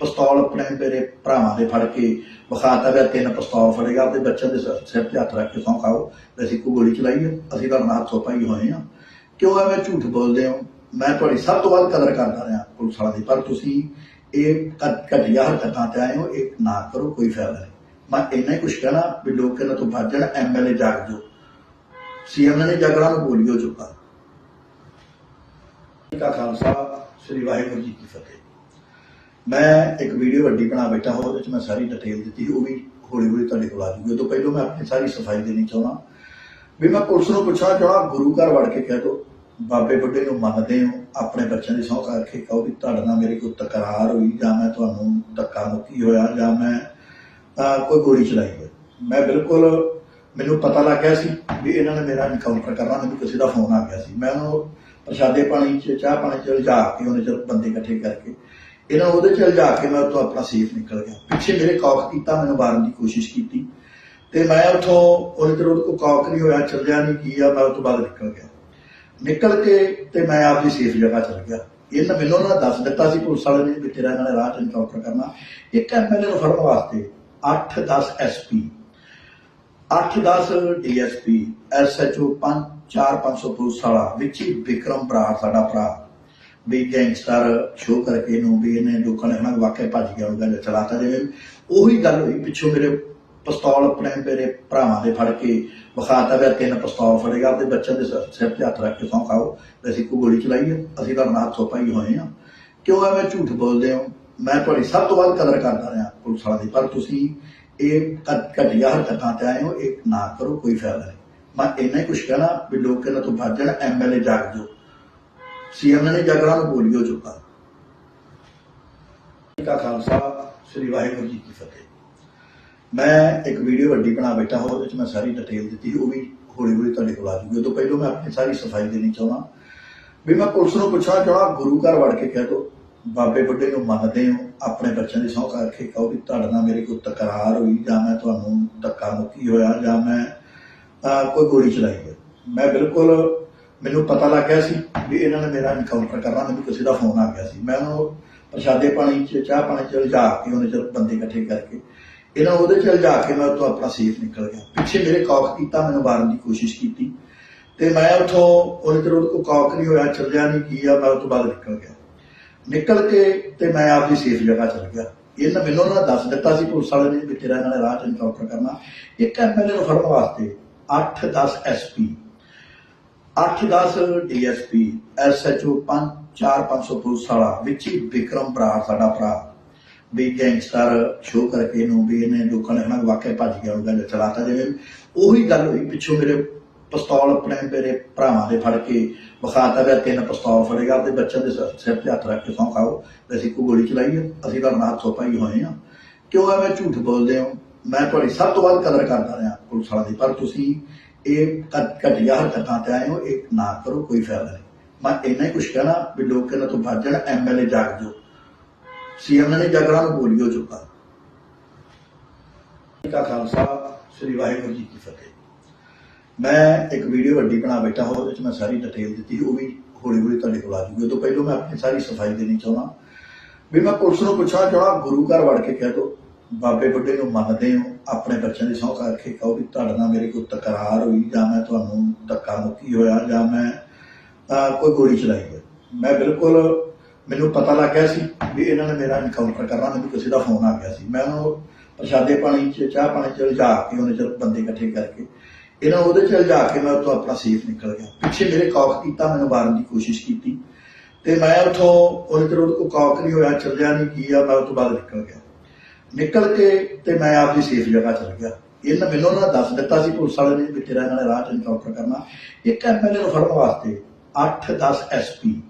ਪਿਸਤੌਲ ਆਪਣੇ ਮੇਰੇ ਭਰਾਵਾਂ ਦੇ ਫੜ ਕੇ ਵਿਖਾਤਾ ਵੀ ਆਹ ਤਿੰਨ ਪਿਸਤੌਲ ਫੜੇਗਾ ਆਪਣੇ ਬੱਚਿਆਂ ਦੇ ਸਿਰ- ਤੇ ਹੱਥ ਰੱਖ ਕੇ ਸੌਂ ਖਾਓ ਵੀ ਅਸੀਂ ਕੋਈ ਗੋਲੀ ਚਲਾਈ ਹੈ ਅਸੀਂ ਤਾਂ ਨਾਲ ਹੱਥੋਂ ਪਾਈ ਹੋਏ ਆ। ਕਿਉਂ ਐਵੇਂ ਝੂਠ ਬੋਲਦੇ ਹੋ? ਮੈਂ ਤੁਹਾਡੀ ਸਭ ਤੋਂ ਵੱਧ ਕਦਰ ਕਰਦਾ ਰਿਹਾ ਪੁਲਿਸ ਵਾਲਾ ਦੀ, ਪਰ ਤੁਸੀਂ ਇਹ ਘ- ਘਟੀਆ ਹਰਕਤਾਂ ਤੇ ਆਏ ਹੋ, ਇਹ ਨਾ ਕਰੋ, ਕੋਈ ਫਾਇਦਾ ਨਹੀਂ। ਮੈਂ ਇੰਨਾ ਹੀ ਕੁਝ ਕਹਿਣਾ ਵੀ ਲੋਕ ਇਹਨਾਂ ਤੋਂ ਬਚ ਜਾਣ ਐਮਐਲਏ ਜਾਗ ਜੋ। ਸੀਐਮ ਨੇ ਜਗਰਾਂ ਨੂੰ ਬੋਲਿਓ ਚੁੱਕਾ। ਕਾ ਖਾਲਸਾ, ਸ੍ਰੀ ਵਾਹਿਗੁਰੂ ਜੀ ਕੀ ਫਤਿਹ। ਮੈਂ ਇੱਕ ਵੀਡੀਓ ਵੱਡੀ ਬਣਾ ਬੈਠਾ ਹਾਂ, ਉਹਦੇ ਵਿੱਚ ਮੈਂ ਸਾਰੀ ਡਿਟੇਲ ਦਿੱਤੀ ਸੀ, ਉਹ ਵੀ ਹੌਲੀ ਹੌਲੀ ਤੁਹਾਡੇ ਕੋਲ ਆ ਜੂਗੀ। ਉਹ ਤੋਂ ਪਹਿਲਾਂ ਮੈਂ ਆਪਣੀ ਸਾਰੀ ਸਫ਼ਾਈ ਦੇਣੀ ਚਾਹੁੰਦਾ। ਵੀ ਮੈਂ ਪੁਲਿਸ ਨੂੰ ਪੁੱਛਣਾ ਚਾਹਣਾ ਗੁਰੂ ਘਰ ਵੜ ਕੇ ਕਹਿ ਦੋ, ਬਾਬੇ ਬੁੱਢੇ ਨੂੰ ਮੰਨਦੇ ਹੋ ਆਪਣੇ ਬੱਚਿਆਂ ਦੀ ਸਹੁੰ ਕਰਕੇ ਕਹੋ ਵੀ ਤੁਹਾਡੇ ਨਾਲ ਮੇਰੇ ਕੋਈ ਤਕਰਾਰ ਹੋਈ ਜਾਂ ਮੈਂ ਤੁਹਾਨੂੰ ਧੱਕਾ ਮੁੱਕੀ ਹੋਇਆ ਜਾਂ ਮੈਂ ਕੋਈ ਗੋਲੀ ਚਲਾਈ ਹੋਈ। ਮੈਂ ਬਿਲਕੁਲ ਮੈਨੂੰ ਪਤਾ ਲੱਗ ਗਿਆ ਸੀ ਵੀ ਇਹਨਾਂ ਨੇ ਮੇਰਾ ਇਨਕਾਊਂਟਰ ਕਰਨਾ, ਮੈਨੂੰ ਕਿਸੇ ਦਾ ਫੋਨ ਆ ਗਿਆ ਸੀ। ਮੈਂ ਉਹਨੂੰ ਪ੍ਰਸ਼ਾਦੇ ਪਾਣੀ ਚ, ਚਾਹ ਪਾਣੀ ਚ ਲਿਜਾ ਕੇ ਉਹਨੇ ਚਲ ਬੰਦੇ ਇਕੱਠੇ ਕਰਕੇ, ਇਹਨਾਂ ਉਹਦੇ ਚ ਲਿਜਾ ਕੇ ਮੈਂ ਉੱਥੋਂ ਆਪਣਾ ਸੇਫ ਨਿਕਲ ਗਿਆ। ਪਿੱਛੇ ਮੇਰੇ ਕੌਕ ਕੀਤਾ, ਮੈਨੂੰ ਮਾਰਨ ਦੀ ਕੋਸ਼ਿਸ਼ ਕੀਤੀ ਤੇ ਮੈਂ ਉੱਥੋਂ ਉਹਨੇ ਚਿਰ ਉਹਦੇ ਕੋਲ ਕੌਕ ਨਹੀਂ ਹੋਇਆ, ਚੱਲਿਆ ਨਹੀਂ, ਕੀ ਆ, ਮੈਂ ਉਸ ਤੋਂ ਬਾਅਦ ਨਿਕਲ ਗਿਆ। ਨਿਕਲ ਕੇ ਤੇ ਮੈਂ ਆਪਦੀ ਸੇਫ ਜਗ੍ਹਾ ਚਲ ਗਿਆ। ਇਹਨਾਂ ਮੈਨੂੰ ਉਹਨਾਂ ਨੇ ਦੱਸ ਦਿੱਤਾ ਸੀ, ਪੁਲਿਸ ਵਾਲੇ ਨੇ ਵੀ ਤੇਰਾ ਇਹਨਾਂ ਨੇ ਰਾਹ ਚ ਐਨਕਾਊਂਟਰ ਕਰਨਾ। ਇੱਕ ਐਮਐਲਏ ਨੂੰ ਫੜਨ ਵਾਸਤੇ 8-10 ਐਸਪੀ 8-10 ਡੀਐਸਪੀ ਐਸਐਚਓ 5-4-500 ਪੁਲਿਸ ਵਾਲਾ, ਵਿੱਚ ਹੀ ਵਿਕਰਮ ਬਰਾੜ ਸਾਡਾ ਭਰਾ। ਵੀ ਗੈਂਗਸਟਰ ਸ਼ੋਅ ਕਰਕੇ ਇਹਨੂੰ, ਵੀ ਇਹਨੇ ਲੋਕਾਂ ਨੇ ਹਨਾ ਵਾਕਿਆ ਭੱਜ ਗਿਆ ਉਹਦਾ ਜਾਂ ਚਲਾਤਾ ਜਿਵੇਂ ਉਹੀ ਗੱਲ ਹੋਈ ਪਿੱਛੋਂ ਮੇਰੇ ਪਿਸਤੌਲ ਆਪਣੇ ਮੇਰੇ ਭਰਾਵਾਂ ਦੇ ਫੜ ਕੇ ਵਿਖਾਤਾ ਵੀ ਆਹ ਤਿੰਨ ਪਿਸਤੌਲ ਫੜੇਗਾ, ਆਪਣੇ ਬੱਚਿਆਂ ਦੇ ਸਿਰ- ਤੇ ਹੱਥ ਰੱਖ ਕੇ ਸੌਂ ਖਾਓ ਅਸੀਂ ਕੋਈ ਗੋਲੀ ਚਲਾਈ ਹੈ ਅਸੀਂ ਤਾਂ ਨਾਲ ਹੱਥੋਂ ਪਾਈ ਹੋਏ ਆ। ਕਿਉਂ ਐਵੇਂ ਝੂਠ ਬੋਲਦੇ ਹੋ। ਮੈਂ ਤੁਹਾਡੀ ਸਭ ਤੋਂ ਵੱਧ ਕਦਰ ਕਰਦਾ ਰਿਹਾ ਪੁਲਿਸ ਵਾਲਾ ਦੀ। ਪਰ ਤੁਸੀਂ ਇਹ ਘਟੀਆ ਹਰਕਤਾਂ ਤੇ ਆਏ ਹੋ, ਇਹ ਨਾ ਕਰੋ, ਕੋਈ ਫਾਇਦਾ ਨਹੀਂ। ਮੈਂ ਇੰਨਾ ਹੀ ਕੁਝ ਕਹਿਣਾ ਵੀ ਲੋਕ ਇਹਨਾਂ ਤੋਂ ਭੱਜ ਜਾਣ ਐਮਐਲਏ ਜਾਗ ਜੋ ਸੀਐਮ ਨੇ ਜਗਰਾਂ ਨੂੰ ਬੋਲਿਓ ਚੁੱਕਾ ਕਾ ਖਾਲਸਾ ਸ੍ਰੀ ਵਾਹਿਗੁਰੂ ਜੀ ਕੀ ਫਤਿਹ। ਮੈਂ ਇੱਕ ਵੀਡੀਓ ਵੱਡੀ ਬਣਾ ਬੈਠਾ ਹਾਂ, ਉਹਦੇ ਵਿੱਚ ਮੈਂ ਸਾਰੀ ਡਿਟੇਲ ਦਿੱਤੀ ਉਹ ਵੀ ਹੌਲੀ ਹੌਲੀ ਤੁਹਾਡੇ ਕੋਲ ਆ ਜੂਗੀ। ਉਹ ਤੋਂ ਪਹਿਲਾਂ ਮੈਂ ਆਪਣੀ ਸਾਰੀ ਸਫ਼ਾਈ ਦੇਣੀ ਚਾਹੁੰਦਾ। ਵੀ ਮੈਂ ਪੁਲਿਸ ਨੂੰ ਪੁੱਛਣਾ ਚਾਹਣਾ ਗੁਰੂ ਘਰ ਵੜ ਕੇ ਕਹਿ ਦੋ, ਬਾਬੇ ਬੁੱਢੇ ਨੂੰ ਮੰਨਦੇ ਹੋ, ਆਪਣੇ ਬੱਚਿਆਂ ਦੀ ਸਹੁੰ ਕਰਕੇ ਕਹੋ ਵੀ ਤੁਹਾਡੇ ਨਾਲ ਮੇਰੇ ਕੋਈ ਤਕਰਾਰ ਹੋਈ, ਜਾਂ ਮੈਂ ਤੁਹਾਨੂੰ ਧੱਕਾ ਮੁੱਕੀ ਹੋਇਆ, ਜਾਂ ਮੈਂ ਕੋਈ ਗੋਲੀ ਚਲਾਈ ਹੈ ਮੈਂ ਬਿਲਕੁਲ, ਮੈਨੂੰ ਪਤਾ ਲੱਗ ਗਿਆ ਸੀ ਵੀ ਇਹਨਾਂ ਨੇ ਮੇਰਾ ਇਨਕਾਊਂਟਰ ਕਰਨਾ, ਮੈਨੂੰ ਕਿਸੇ ਦਾ ਫੋਨ ਆ ਗਿਆ ਸੀ। ਮੈਂ ਉਹਨੂੰ ਪ੍ਰਸ਼ਾਦੇ ਪਾਣੀ ਚ, ਚਾਹ ਪਾਣੀ ਚ ਲਿਜਾ ਕੇ ਉਹਨੇ ਚਿਰ ਬੰਦੇ ਇਕੱਠੇ ਕਰਕੇ ਇਹਨਾਂ ਉਹਦੇ ਚ ਲਿਜਾ ਕੇ ਮੈਂ ਉੱਥੋਂ ਆਪਣਾ ਸੇਫ ਨਿਕਲ ਗਿਆ। ਪਿੱਛੇ ਮੇਰੇ ਕੌਕ ਕੀਤਾ, ਮੈਨੂੰ ਮਾਰਨ ਦੀ ਕੋਸ਼ਿਸ਼ ਕੀਤੀ। ਤੇ ਮੈਂ ਉੱਥੋਂ ਉਹਨੇ ਚਿਰ ਉਹਦੇ ਕੌਕ ਨਹੀਂ ਹੋਇਆ ਚੱਲਿਆ ਨਹੀਂ, ਕੀ ਮੈਂ ਉਸ ਬਾਅਦ ਨਿਕਲ ਗਿਆ। ਨਿਕਲ ਕੇ ਤੇ ਮੈਂ ਆਪਦੀ ਸੇਫ ਜਗ੍ਹਾ ਚਲ ਗਿਆ। ਇਹਨਾਂ ਮੈਨੂੰ ਉਹਨਾਂ ਦੱਸ ਦਿੱਤਾ ਸੀ, ਪੁਲਿਸ ਵਾਲੇ ਨੇ ਵੀ ਤੇਰਾ ਇਹਨਾਂ ਨੇ ਰਾਹ ਚ ਇਨਕਾਊਂਟਰ ਕਰਨਾ। ਇੱਕ ਐਮਐਲਏ ਨੂੰ ਫੜਨ ਵਾਸਤੇ 8-10 ਐਸਪੀ 8-10 ਡੀਐਸਪੀ ਐਸਐਚਓ 5-4-500 ਪੁਲਿਸ ਵਾਲਾ, ਵਿੱਚ ਹੀ ਵਿਕਰਮ ਬਰਾੜ ਸਾਡਾ ਭਰਾ। ਵੀ ਗੈਂਗਸਟਰ ਸ਼ੋਅ ਕਰਕੇ ਇਹਨੂੰ ਵੀ ਇਹਨੇ ਲੋਕਾਂ ਨੇ ਹਨਾ ਵਾਕਿਆ ਭੱਜ ਗਿਆ ਉਹਦਾ ਜਾਂ ਚਲਾਤਾ ਜਿਵੇਂ ਉਹੀ ਗੱਲ ਹੋਈ ਪਿੱਛੋਂ ਮੇਰੇ ਪਿਸਤੌਲ ਆਪਣੇ ਮੇਰੇ ਭਰਾਵਾਂ ਦੇ ਫੜ ਕੇ ਵਿਖਾਤਾ ਗਿਆ ਤਿੰਨ ਪਿਸਤੌਲ ਫੜੇਗਾ ਤੇ ਬੱਚਿਆਂ ਦੇ ਸਿਰ- ਤੇ ਹੱਥ ਰੱਖ ਕੇ ਸੌਂ ਖਾਓ, ਵੀ ਅਸੀਂ ਕੋਈ ਗੋਲੀ ਚਲਾਈ ਹੈ ਅਸੀਂ ਤੁਹਾਡੇ ਨਾਲ ਹੱਥੋਂ ਹੋਏ ਆ। ਕਿਉਂ ਐਵੇਂ ਝੂਠ ਬੋਲਦੇ ਹੋ। ਮੈਂ ਤੁਹਾਡੀ ਸਭ ਤੋਂ ਵੱਧ ਕਦਰ ਕਰਦਾ ਰਿਹਾ ਪੁਲਿਸ ਵਾਲਿਆਂ ਦੀ, ਪਰ ਤੁਸੀਂ ਇਹ ਘਟੀਆ ਹਰਕਤਾਂ ਤੇ ਆਏ ਹੋ, ਇਹ ਨਾ ਕਰੋ, ਕੋਈ ਫਾਇਦਾ ਨਹੀਂ। ਮੈਂ ਇੰਨਾ ਹੀ ਕੁਝ ਕਹਿਣਾ ਵੀ ਲੋਕ ਇਹਨਾਂ ਤੋਂ ਬਚ ਜਾਣ ਐਮਐਲਏ ਜਾਗ ਜੋ ਸੀਐਮ ਨੇ ਜਾਗਣਾ ਨੂੰ ਬੋਲਿਓ ਚੁੱਕਾ। ਕਾ ਖਾਲਸਾ, ਸ੍ਰੀ ਵਾਹਿਗੁਰੂ ਜੀ ਕੀ ਫਤਿਹ। ਮੈਂ ਇੱਕ ਵੀਡੀਓ ਵੱਡੀ ਬਣਾ ਬੈਠਾ ਹਾਂ, ਉਹਦੇ ਵਿੱਚ ਮੈਂ ਸਾਰੀ ਡਿਟੇਲ ਦਿੱਤੀ, ਉਹ ਵੀ ਹੌਲੀ ਹੌਲੀ ਤੁਹਾਡੇ ਕੋਲ ਆ ਜੂਗੀ। ਤੋਂ ਪਹਿਲਾਂ ਮੈਂ ਆਪਣੀ ਸਾਰੀ ਸਫ਼ਾਈ ਦੇਣੀ ਚਾਹੁੰਦਾ। ਵੀ ਮੈਂ ਪੁਲਿਸ ਨੂੰ ਪੁੱਛਣਾ ਚਾਹਣਾ ਗੁਰੂ ਘਰ ਵੜ ਕੇ ਕਹਿ ਦੋ, ਬਾਬੇ ਬੁੱਢੇ ਨੂੰ ਮੰਨਦੇ ਹੋ, ਆਪਣੇ ਬੱਚਿਆਂ ਦੀ ਸਹੁੰ ਕਰਕੇ ਕਹੋ ਵੀ ਤੁਹਾਡੇ ਨਾਲ ਮੇਰੇ ਕੋਈ ਤਕਰਾਰ ਹੋਈ, ਜਾਂ ਮੈਂ ਤੁਹਾਨੂੰ ਧੱਕਾ ਮੁੱਕੀ ਹੋਇਆ, ਜਾਂ ਮੈਂ ਕੋਈ ਗੋਲੀ ਚਲਾਈ ਹੈ ਮੈਂ ਬਿਲਕੁਲ ਮੈਨੂੰ ਪਤਾ ਲੱਗ ਗਿਆ ਸੀ ਵੀ ਇਹਨਾਂ ਨੇ ਮੇਰਾ ਇਨਕਾਊਂਟਰ ਕਰਨਾ, ਮੈਨੂੰ ਕਿਸੇ ਦਾ ਫੋਨ ਆ ਗਿਆ ਸੀ। ਮੈਂ ਉਹਨੂੰ ਪ੍ਰਸ਼ਾਦੇ ਪਾਣੀ ਚ, ਚਾਹ ਪਾਣੀ ਚ ਲਿਜਾ ਕੇ ਉਹਨੇ ਚਲ ਬੰਦੇ ਇਕੱਠੇ ਕਰਕੇ ਇਹਨਾਂ ਨੂੰ ਉਹਦੇ ਚ ਲਿਜਾ ਕੇ ਮੈਂ ਉੱਥੋਂ ਆਪਣਾ ਸੇਫ ਨਿਕਲ ਗਿਆ। ਪਿੱਛੇ ਮੇਰੇ ਕੌਕ ਕੀਤਾ, ਮੈਨੂੰ ਮਾਰਨ ਦੀ ਕੋਸ਼ਿਸ਼ ਕੀਤੀ ਤੇ ਮੈਂ ਉੱਥੋਂ ਉਹਦੇ ਚਿਰ ਉਹਦੇ ਕੋਲ ਕੌਕ ਨਹੀਂ ਹੋਇਆ, ਚੱਲਿਆ ਨਹੀਂ, ਕੀ ਆ, ਮੈਂ ਉਸ ਤੋਂ ਬਾਅਦ ਨਿਕਲ ਗਿਆ। ਨਿਕਲ ਕੇ ਤੇ ਮੈਂ ਆਪਦੀ ਸੇਫ ਜਗ੍ਹਾ ਚਲ ਗਿਆ। ਇਹਨਾਂ ਮੈਨੂੰ ਉਹਨਾਂ ਦੱਸ ਦਿੱਤਾ ਸੀ ਪੁਲਿਸ ਵਾਲੇ ਨੇ ਵੀ ਤੇਰਾ ਇਹਨਾਂ ਨੇ ਰਾਹ ਚ ਇਨਕਾਊਂਟਰ ਕਰਨਾ। ਇੱਕ ਐਮਐਲਏ ਨੂੰ ਫੜਨ ਵਾਸਤੇ 8-10 ਐਸਪੀ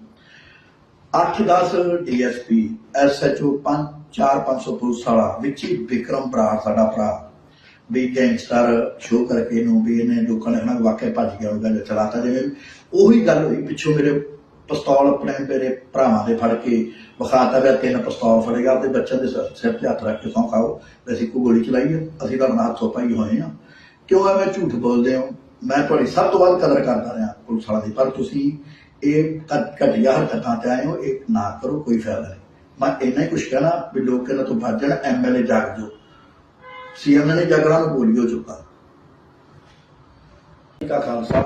8-10 ਡੀਐਸਪੀ ਐਸਐਚਓ 5-4-500 ਪੁਲਿਸ ਵਾਲਾ, ਵਿੱਚ ਵਿਕਰਮ ਬਰਾੜ ਸਾਡਾ ਭਰਾ। ਵੀ ਗੈਂਗਸਟਰ ਸ਼ੋਅ ਕਰਕੇ ਇਹਨੂੰ ਵੀ ਇਹਨੇ ਲੋਕਾਂ ਨੇ ਹਨਾ ਵਾਕਿਆ ਭੱਜ ਗਿਆ ਉਹਦਾ ਜਾਂ ਚਲਾਤਾ ਜਿਵੇਂ ਉਹੀ ਗੱਲ ਹੋਈ, ਪਿੱਛੋਂ ਮੇਰੇ ਪਿਸਤੌਲ ਆਪਣੇ ਮੇਰੇ ਭਰਾਵਾਂ ਦੇ ਫੜ ਕੇ ਵਿਖਾਤਾ ਗਿਆ ਤਿੰਨ ਪਿਸਤੌਲ ਫੜੇਗਾ ਤੇ ਬੱਚਿਆਂ ਦੇ ਸਿਰ- ਤੇ ਹੱਥ ਰੱਖ ਕੇ ਸੌਂ ਖਾਓ, ਵੀ ਅਸੀਂ ਕੋਈ ਗੋਲੀ ਚਲਾਈ ਅਸੀਂ ਤੁਹਾਡੇ ਨਾਲ ਹੱਥੋਂ ਪਾਈ ਹੋਏ ਆ। ਕਿਉਂ ਐਵੇਂ ਝੂਠ ਬੋਲਦੇ ਹੋ? ਮੈਂ ਤੁਹਾਡੀ ਸਭ ਤੋਂ ਵੱਧ ਕਦਰ ਕਰਦਾ ਰਿਹਾ ਪੁਲਿਸ ਵਾਲਾ ਦੀ, ਪਰ ਤੁਸੀਂ ਇਹ ਘਟੀਆ ਹਰਕਤਾਂ ਤੇ ਆਏ ਹੋ, ਇਹ ਨਾ ਕਰੋ, ਕੋਈ ਫਾਇਦਾ ਨਹੀਂ। ਮੈਂ ਇੰਨਾ ਹੀ ਕੁਝ ਕਹਿਣਾ, ਵੀ ਲੋਕ ਇਹਨਾਂ ਤੋਂ ਬਚ ਜਾਣ ਐਮਐਲਏ ਜਾਗ ਜੋ ਸੀਐਮ ਨੇ ਜਾਗਣਾ ਨੂੰ ਬੋਲਿਓ ਚੁੱਕਾ। ਕਾ ਖਾਲਸਾ,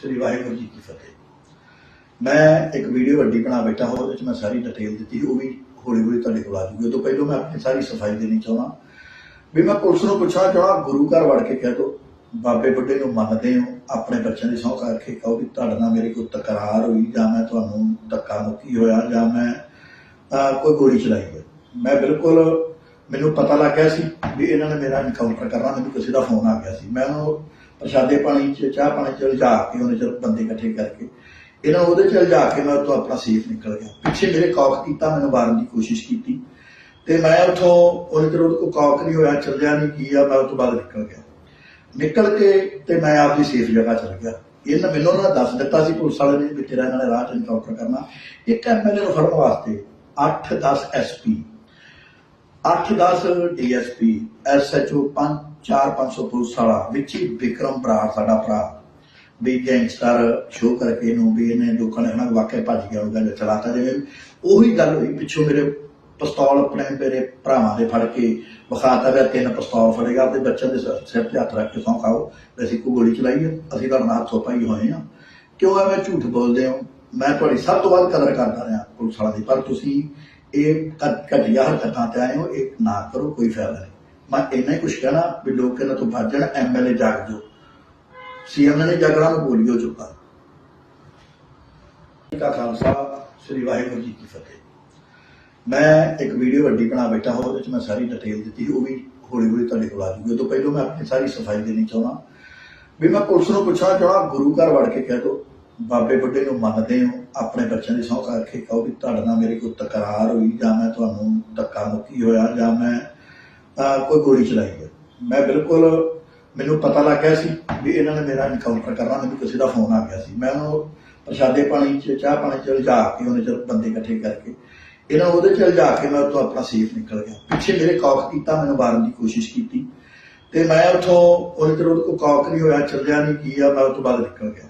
ਸ੍ਰੀ ਵਾਹਿਗੁਰੂ ਜੀ ਕੀ ਫਤਿਹ। ਮੈਂ ਇੱਕ ਵੀਡੀਓ ਵੱਡੀ ਬਣਾ ਬੈਠਾ ਹਾਂ, ਉਹਦੇ ਵਿੱਚ ਮੈਂ ਸਾਰੀ ਡਿਟੇਲ ਦਿੱਤੀ, ਉਹ ਵੀ ਹੌਲੀ ਹੌਲੀ ਤੁਹਾਡੇ ਕੋਲ ਆ ਜੂਗੀ। ਉਹ ਤੋਂ ਪਹਿਲਾਂ ਮੈਂ ਆਪਣੀ ਸਾਰੀ ਸਫ਼ਾਈ ਦੇਣੀ ਚਾਹੁੰਦਾ ਵੀ ਮੈਂ ਪੁਲਿਸ ਨੂੰ ਪੁੱਛਣਾ ਚਾਹਣਾ ਗੁਰੂ ਘਰ ਵੜ ਕੇ ਕਹਿ ਦੋ, ਬਾਬੇ ਬੁੱਢੇ ਨੂੰ ਮੰਨਦੇ ਹੋ ਆਪਣੇ ਬੱਚਿਆਂ ਦੀ ਸਹੁੰ ਕਰਕੇ ਕਹੋ ਵੀ ਤੁਹਾਡੇ ਨਾਲ ਮੇਰੇ ਕੋਈ ਤਕਰਾਰ ਹੋਈ ਜਾਂ ਮੈਂ ਤੁਹਾਨੂੰ ਧੱਕਾ ਮੁੱਕੀ ਹੋਇਆ ਜਾਂ ਮੈਂ ਕੋਈ ਗੋਲੀ ਚਲਾਈ ਹੈ ਮੈਂ ਬਿਲਕੁਲ ਮੈਨੂੰ ਪਤਾ ਲੱਗ ਗਿਆ ਸੀ ਵੀ ਇਹਨਾਂ ਨੇ ਮੇਰਾ ਇਨਕਾਊਂਟਰ ਕਰਨਾ, ਮੈਨੂੰ ਕਿਸੇ ਦਾ ਫੋਨ ਆ ਗਿਆ ਸੀ। ਮੈਂ ਉਹਨੂੰ ਪ੍ਰਸ਼ਾਦੇ ਪਾਣੀ ਚ, ਚਾਹ ਪਾਣੀ ਚ ਲਿਜਾ ਕੇ ਉਹਨੇ ਚਲ ਬੰਦੇ ਇਕੱਠੇ ਕਰਕੇ ਇਹਨਾਂ ਉਹਦੇ ਚ ਲਿਜਾ ਕੇ ਮੈਂ ਉੱਥੋਂ ਆਪਣਾ ਸੇਫ ਨਿਕਲ ਗਿਆ। ਪਿੱਛੇ ਮੇਰੇ ਕੌਕ ਕੀਤਾ, ਮੈਨੂੰ ਮਾਰਨ ਦੀ ਕੋਸ਼ਿਸ਼ ਕੀਤੀ ਤੇ ਮੈਂ ਉੱਥੋਂ ਉਹਨੇ ਚਿਰ ਉਹਦੇ ਕੋਲ ਕੌਕ ਨਹੀਂ ਹੋਇਆ, ਚੱਲਿਆ ਨਹੀਂ, ਕੀ ਆ, ਮੈਂ ਉਸ ਤੋਂ ਬਾਅਦ ਨਿਕਲ ਗਿਆ। ਨਿਕਲ ਕੇ ਤੇ ਮੈਂ ਆਪਦੀ ਸੇਫ ਜਗ੍ਹਾ ਚਲ ਗਿਆ। ਇਹਨਾਂ ਮੈਨੂੰ ਉਹਨਾਂ ਦੱਸ ਦਿੱਤਾ ਸੀ ਪੁਲਿਸ ਵਾਲੇ ਨੇ ਵੀ ਤੇਰਾ ਇਹਨਾਂ ਰਾਹ ਚ ਐਨਕਾਊਂਟਰ ਕਰਨਾ। ਇੱਕ ਐਮਐਲਏ ਨੂੰ ਫੜਨ ਵਾਸਤੇ 8-10 ਐਸਪੀ 8-10 ਡੀਐਸਪੀ ਐਸਐਚਓ 5-4-500 ਪੁਲਿਸ ਵਾਲਾ, ਵਿੱਚ ਹੀ ਵਿਕਰਮ ਬਰਾੜ ਸਾਡਾ ਭਰਾ, ਵੀ ਗੈਂਗਸਟਰ ਸ਼ੋਅ ਕਰਕੇ ਇਹਨੂੰ ਵੀ ਇਹਨੇ ਲੋਕਾਂ ਨੇ ਹਨਾ ਵਾਕਿਆ ਭੱਜ ਗਿਆ ਉਹਦਾ ਚਲਾਤਾ ਜਿਵੇਂ ਉਹੀ ਗੱਲ ਹੋਈ ਪਿੱਛੋਂ ਮੇਰੇ ਪਿਸਤੌਲ ਆਪਣੇ ਮੇਰੇ ਭਰਾਵਾਂ ਦੇ ਫੜ ਕੇ ਵਿਖਾਤਾ ਗਿਆ ਤਿੰਨ ਪਿਸਤੌਲ ਫੜੇਗਾ ਤੇ ਬੱਚਿਆਂ ਦੇ ਸਿਰ- ਤੇ ਹੱਥ ਰੱਖ ਕੇ ਸੌਂ ਖਾਓ ਅਸੀਂ ਕੋਈ ਗੋਲੀ ਚਲਾਈ ਅਸੀਂ ਤੁਹਾਡੇ ਨਾਲ ਹੱਥੋਂ ਪਾਈ ਹੋਏ ਆ ਕਿਉਂ ਐਵੇਂ ਝੂਠ ਬੋਲਦੇ ਹੋ? ਮੈਂ ਤੁਹਾਡੀ ਸਭ ਤੋਂ ਵੱਧ ਕਦਰ ਕਰਦਾ ਰਿਹਾ ਪੁਲਿਸ ਵਾਲਿਆਂ ਦੀ, ਪਰ ਤੁਸੀਂ ਇਹ ਘਟੀਆ ਹਰਕਤਾਂ ਤੇ ਆਏ ਹੋ, ਇਹ ਨਾ ਕਰੋ, ਕੋਈ ਫਾਇਦਾ ਨਹੀਂ। ਮੈਂ ਇੰਨਾ ਹੀ ਕੁਝ ਕਹਿਣਾ ਵੀ ਲੋਕ ਇਹਨਾਂ ਤੋਂ ਬਚ ਜਾਣ ਐਮਐਲਏ ਜਾਗ ਜੋ ਸੀਐਮ ਨੇ ਜਾਗਣਾ ਨੂੰ ਬੋਲੀ ਹੋ ਚੁੱਕਾ ਕਾ ਖਾਲਸਾ ਸ੍ਰੀ ਵਾਹਿਗੁਰੂ ਜੀ ਕੀ ਫਤਿਹ। ਮੈਂ ਇੱਕ ਵੀਡੀਓ ਵੱਡੀ ਬਣਾ ਬੈਠਾ ਹਾਂ, ਉਹਦੇ ਵਿੱਚ ਮੈਂ ਸਾਰੀ ਡਿਟੇਲ ਦਿੱਤੀ ਉਹ ਵੀ ਹੌਲੀ ਹੌਲੀ ਤੁਹਾਡੇ ਕੋਲ ਆ ਜੂਗੀ। ਉਹ ਤੋਂ ਪਹਿਲਾਂ ਮੈਂ ਆਪਣੀ ਸਾਰੀ ਸਫ਼ਾਈ ਦੇਣੀ ਚਾਹੁੰਦਾ ਵੀ ਮੈਂ ਪੁਲਿਸ ਨੂੰ ਪੁੱਛਣਾ ਚਾਹਣਾ ਗੁਰੂ ਘਰ ਵੜ ਕੇ ਕਹਿ ਦੋ, ਬਾਬੇ ਬੁੱਢੇ ਨੂੰ ਮੰਨਦੇ ਹੋ, ਆਪਣੇ ਬੱਚਿਆਂ ਦੀ ਸਹੁੰ ਕਰਕੇ ਕਹੋ ਵੀ ਤੁਹਾਡੇ ਨਾਲ ਮੇਰੇ ਕੋਈ ਤਕਰਾਰ ਹੋਈ, ਜਾਂ ਮੈਂ ਤੁਹਾਨੂੰ ਧੱਕਾ ਮੁੱਕੀ ਹੋਇਆ, ਜਾਂ ਮੈਂ ਕੋਈ ਗੋਲੀ ਚਲਾਈ ਹੈ ਮੈਂ ਬਿਲਕੁਲ, ਮੈਨੂੰ ਪਤਾ ਲੱਗ ਗਿਆ ਸੀ ਵੀ ਇਹਨਾਂ ਨੇ ਮੇਰਾ ਇਨਕਾਊਂਟਰ ਕਰਨਾ, ਮੈਨੂੰ ਕਿਸੇ ਦਾ ਫੋਨ ਆ ਗਿਆ ਸੀ। ਮੈਂ ਉਹਨੂੰ ਪ੍ਰਸ਼ਾਦੇ ਪਾਣੀ ਚ, ਚਾਹ ਪਾਣੀ ਚ ਲਿਜਾ ਕੇ ਉਹਨੇ ਚਲ ਬੰਦੇ ਇਕੱਠੇ ਕਰਕੇ ਇਹਨਾਂ ਉਹਦੇ ਚ ਲਿਜਾ ਕੇ ਮੈਂ ਉੱਥੋਂ ਆਪਣਾ ਸੇਫ ਨਿਕਲ ਗਿਆ। ਪਿੱਛੇ ਮੇਰੇ ਕੌਕ ਕੀਤਾ, ਮੈਨੂੰ ਮਾਰਨ ਦੀ ਕੋਸ਼ਿਸ਼ ਕੀਤੀ। ਤੇ ਮੈਂ ਉੱਥੋਂ ਉਹਦੇ ਚਿਰ ਉਹਦੇ ਕੌਕ ਨਹੀਂ ਹੋਇਆ, ਚੱਲਿਆ ਨਹੀਂ, ਕੀ ਆ, ਮੈਂ ਉਸ ਬਾਅਦ ਨਿਕਲ ਗਿਆ।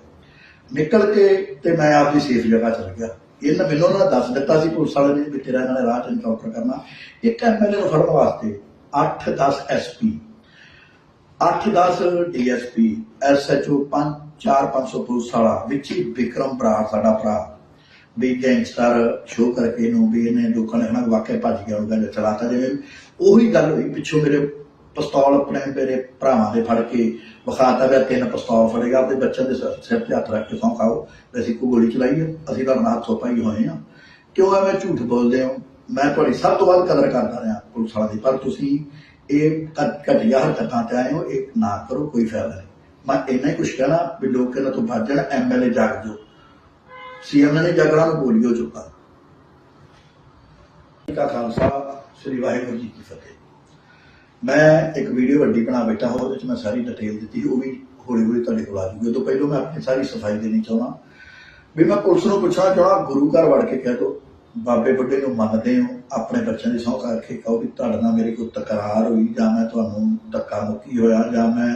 ਨਿਕਲ ਕੇ ਤੇ ਮੈਂ ਆਪਦੀ ਸੇਫ ਜਗ੍ਹਾ ਚਲ ਗਿਆ। ਇਹਨਾਂ ਮੈਨੂੰ ਉਹਨਾਂ ਦੱਸ ਦਿੱਤਾ ਸੀ, ਪੁਲਿਸ ਵਾਲੇ ਨੇ ਵੀ ਤੇਰਾ ਇਹਨਾਂ ਨੇ ਰਾਹ ਚ ਕਰਨਾ। ਇੱਕ ਐਮਐਲਏ ਨੂੰ ਫੜਨ ਵਾਸਤੇ 8-10 ਐਸਪੀ 8-10 ਡੀਐਸਪੀ ਐਸਐਚਓ 5-4-500 ਪੁਲਿਸ ਵਾਲਾ, ਵਿੱਚ ਹੀ ਵਿਕਰਮ ਬਰਾੜ ਸਾਡਾ ਭਰਾ। ਵੀ ਗੈਂਗਸਟਰ ਸ਼ੋਅ ਕਰਕੇ ਇਹਨੂੰ ਵੀ ਇਹਨੇ ਲੋਕਾਂ ਨੇ ਹਨਾ ਵਾਕਿਆ ਭੱਜ ਗਿਆ ਉਹਦਾ ਜਾਂ ਚਲਾਤਾ ਜਿਵੇਂ। ਉਹੀ ਗੱਲ ਹੋਈ, ਪਿੱਛੋਂ ਮੇਰੇ ਪਿਸਤੌਲ ਆਪਣੇ ਮੇਰੇ ਭਰਾਵਾਂ ਦੇ ਫੜ ਕੇ ਵਿਖਾਤਾ ਗਿਆ ਤਿੰਨ ਪਿਸਤੌਲ ਫੜੇਗਾ ਤੇ ਬੱਚਿਆਂ ਦੇ ਸਿਰ- ਤੇ ਹੱਥ ਰੱਖ ਕੇ ਸੌਂ ਖਾਓ ਵੀ ਅਸੀਂ ਕੋਈ ਗੋਲੀ ਚਲਾਈ ਹੈ ਅਸੀਂ ਤੁਹਾਡੇ ਨਾਲ ਹੱਥੋਂ ਪਾਈ ਹੋਏ ਆ। ਕਿਉਂ ਐਵੇਂ ਝੂਠ ਬੋਲਦੇ ਹੋ। ਮੈਂ ਤੁਹਾਡੀ ਸਭ ਤੋਂ ਵੱਧ ਕਦਰ ਕਰਦਾ ਰਿਹਾ ਪੁਲਿਸ ਵਾਲਿਆਂ ਦੀ, ਪਰ ਤੁਸੀਂ ਇਹ ਘ- ਘਟੀਆ ਹਰਕਤਾਂ ਤੇ ਆਏ ਹੋ, ਇਹ ਨਾ ਕਰੋ, ਕੋਈ ਫਾਇਦਾ ਨਹੀਂ। ਮੈਂ ਇੰਨਾ ਹੀ ਕੁਝ ਕਹਿਣਾ ਵੀ ਲੋਕ ਇਹਨਾਂ ਤੋਂ ਭੱਜ ਜਾਣ ਐਮਐਲਏ ਜਾਗ ਜੋ ਸੀਐਮ ਨੇ ਜਾਗਣਾ ਨੂੰ ਬੋਲਿਓ ਚੁੱਕਾ। ਕਾ ਖਾਲਸਾ, ਸ੍ਰੀ ਵਾਹਿਗੁਰੂ ਜੀ ਕੀ ਫਤਿਹ। ਮੈਂ ਇੱਕ ਵੀਡੀਓ ਵੱਡੀ ਬਣਾ ਬੈਠਾ ਹਾਂ, ਉਹਦੇ ਵਿੱਚ ਮੈਂ ਸਾਰੀ ਡਿਟੇਲ ਦਿੱਤੀ ਉਹ ਵੀ ਹੌਲੀ ਹੌਲੀ ਤੁਹਾਡੇ ਕੋਲ ਆ ਜੂਗੀ। ਤੋਂ ਪਹਿਲਾਂ ਮੈਂ ਆਪਣੀ ਸਾਰੀ ਸਫ਼ਾਈ ਦੇਣੀ ਚਾਹੁੰਦਾ। ਵੀ ਮੈਂ ਪੁਲਿਸ ਨੂੰ ਪੁੱਛਣਾ ਚਾਹਣਾ ਗੁਰੂ ਘਰ ਵੜ ਕੇ ਕਹਿ ਦੋ, ਬਾਬੇ ਬੁੱਢੇ ਨੂੰ ਮੰਨਦੇ ਹੋ, ਆਪਣੇ ਬੱਚਿਆਂ ਦੀ ਸਹੁੰ ਕਰਕੇ ਕਹੋ ਵੀ ਤੁਹਾਡੇ ਨਾਲ ਮੇਰੇ ਕੋਈ ਤਕਰਾਰ ਹੋਈ, ਜਾਂ ਮੈਂ ਤੁਹਾਨੂੰ ਧੱਕਾ ਮੁੱਕੀ ਹੋਇਆ, ਜਾਂ ਮੈਂ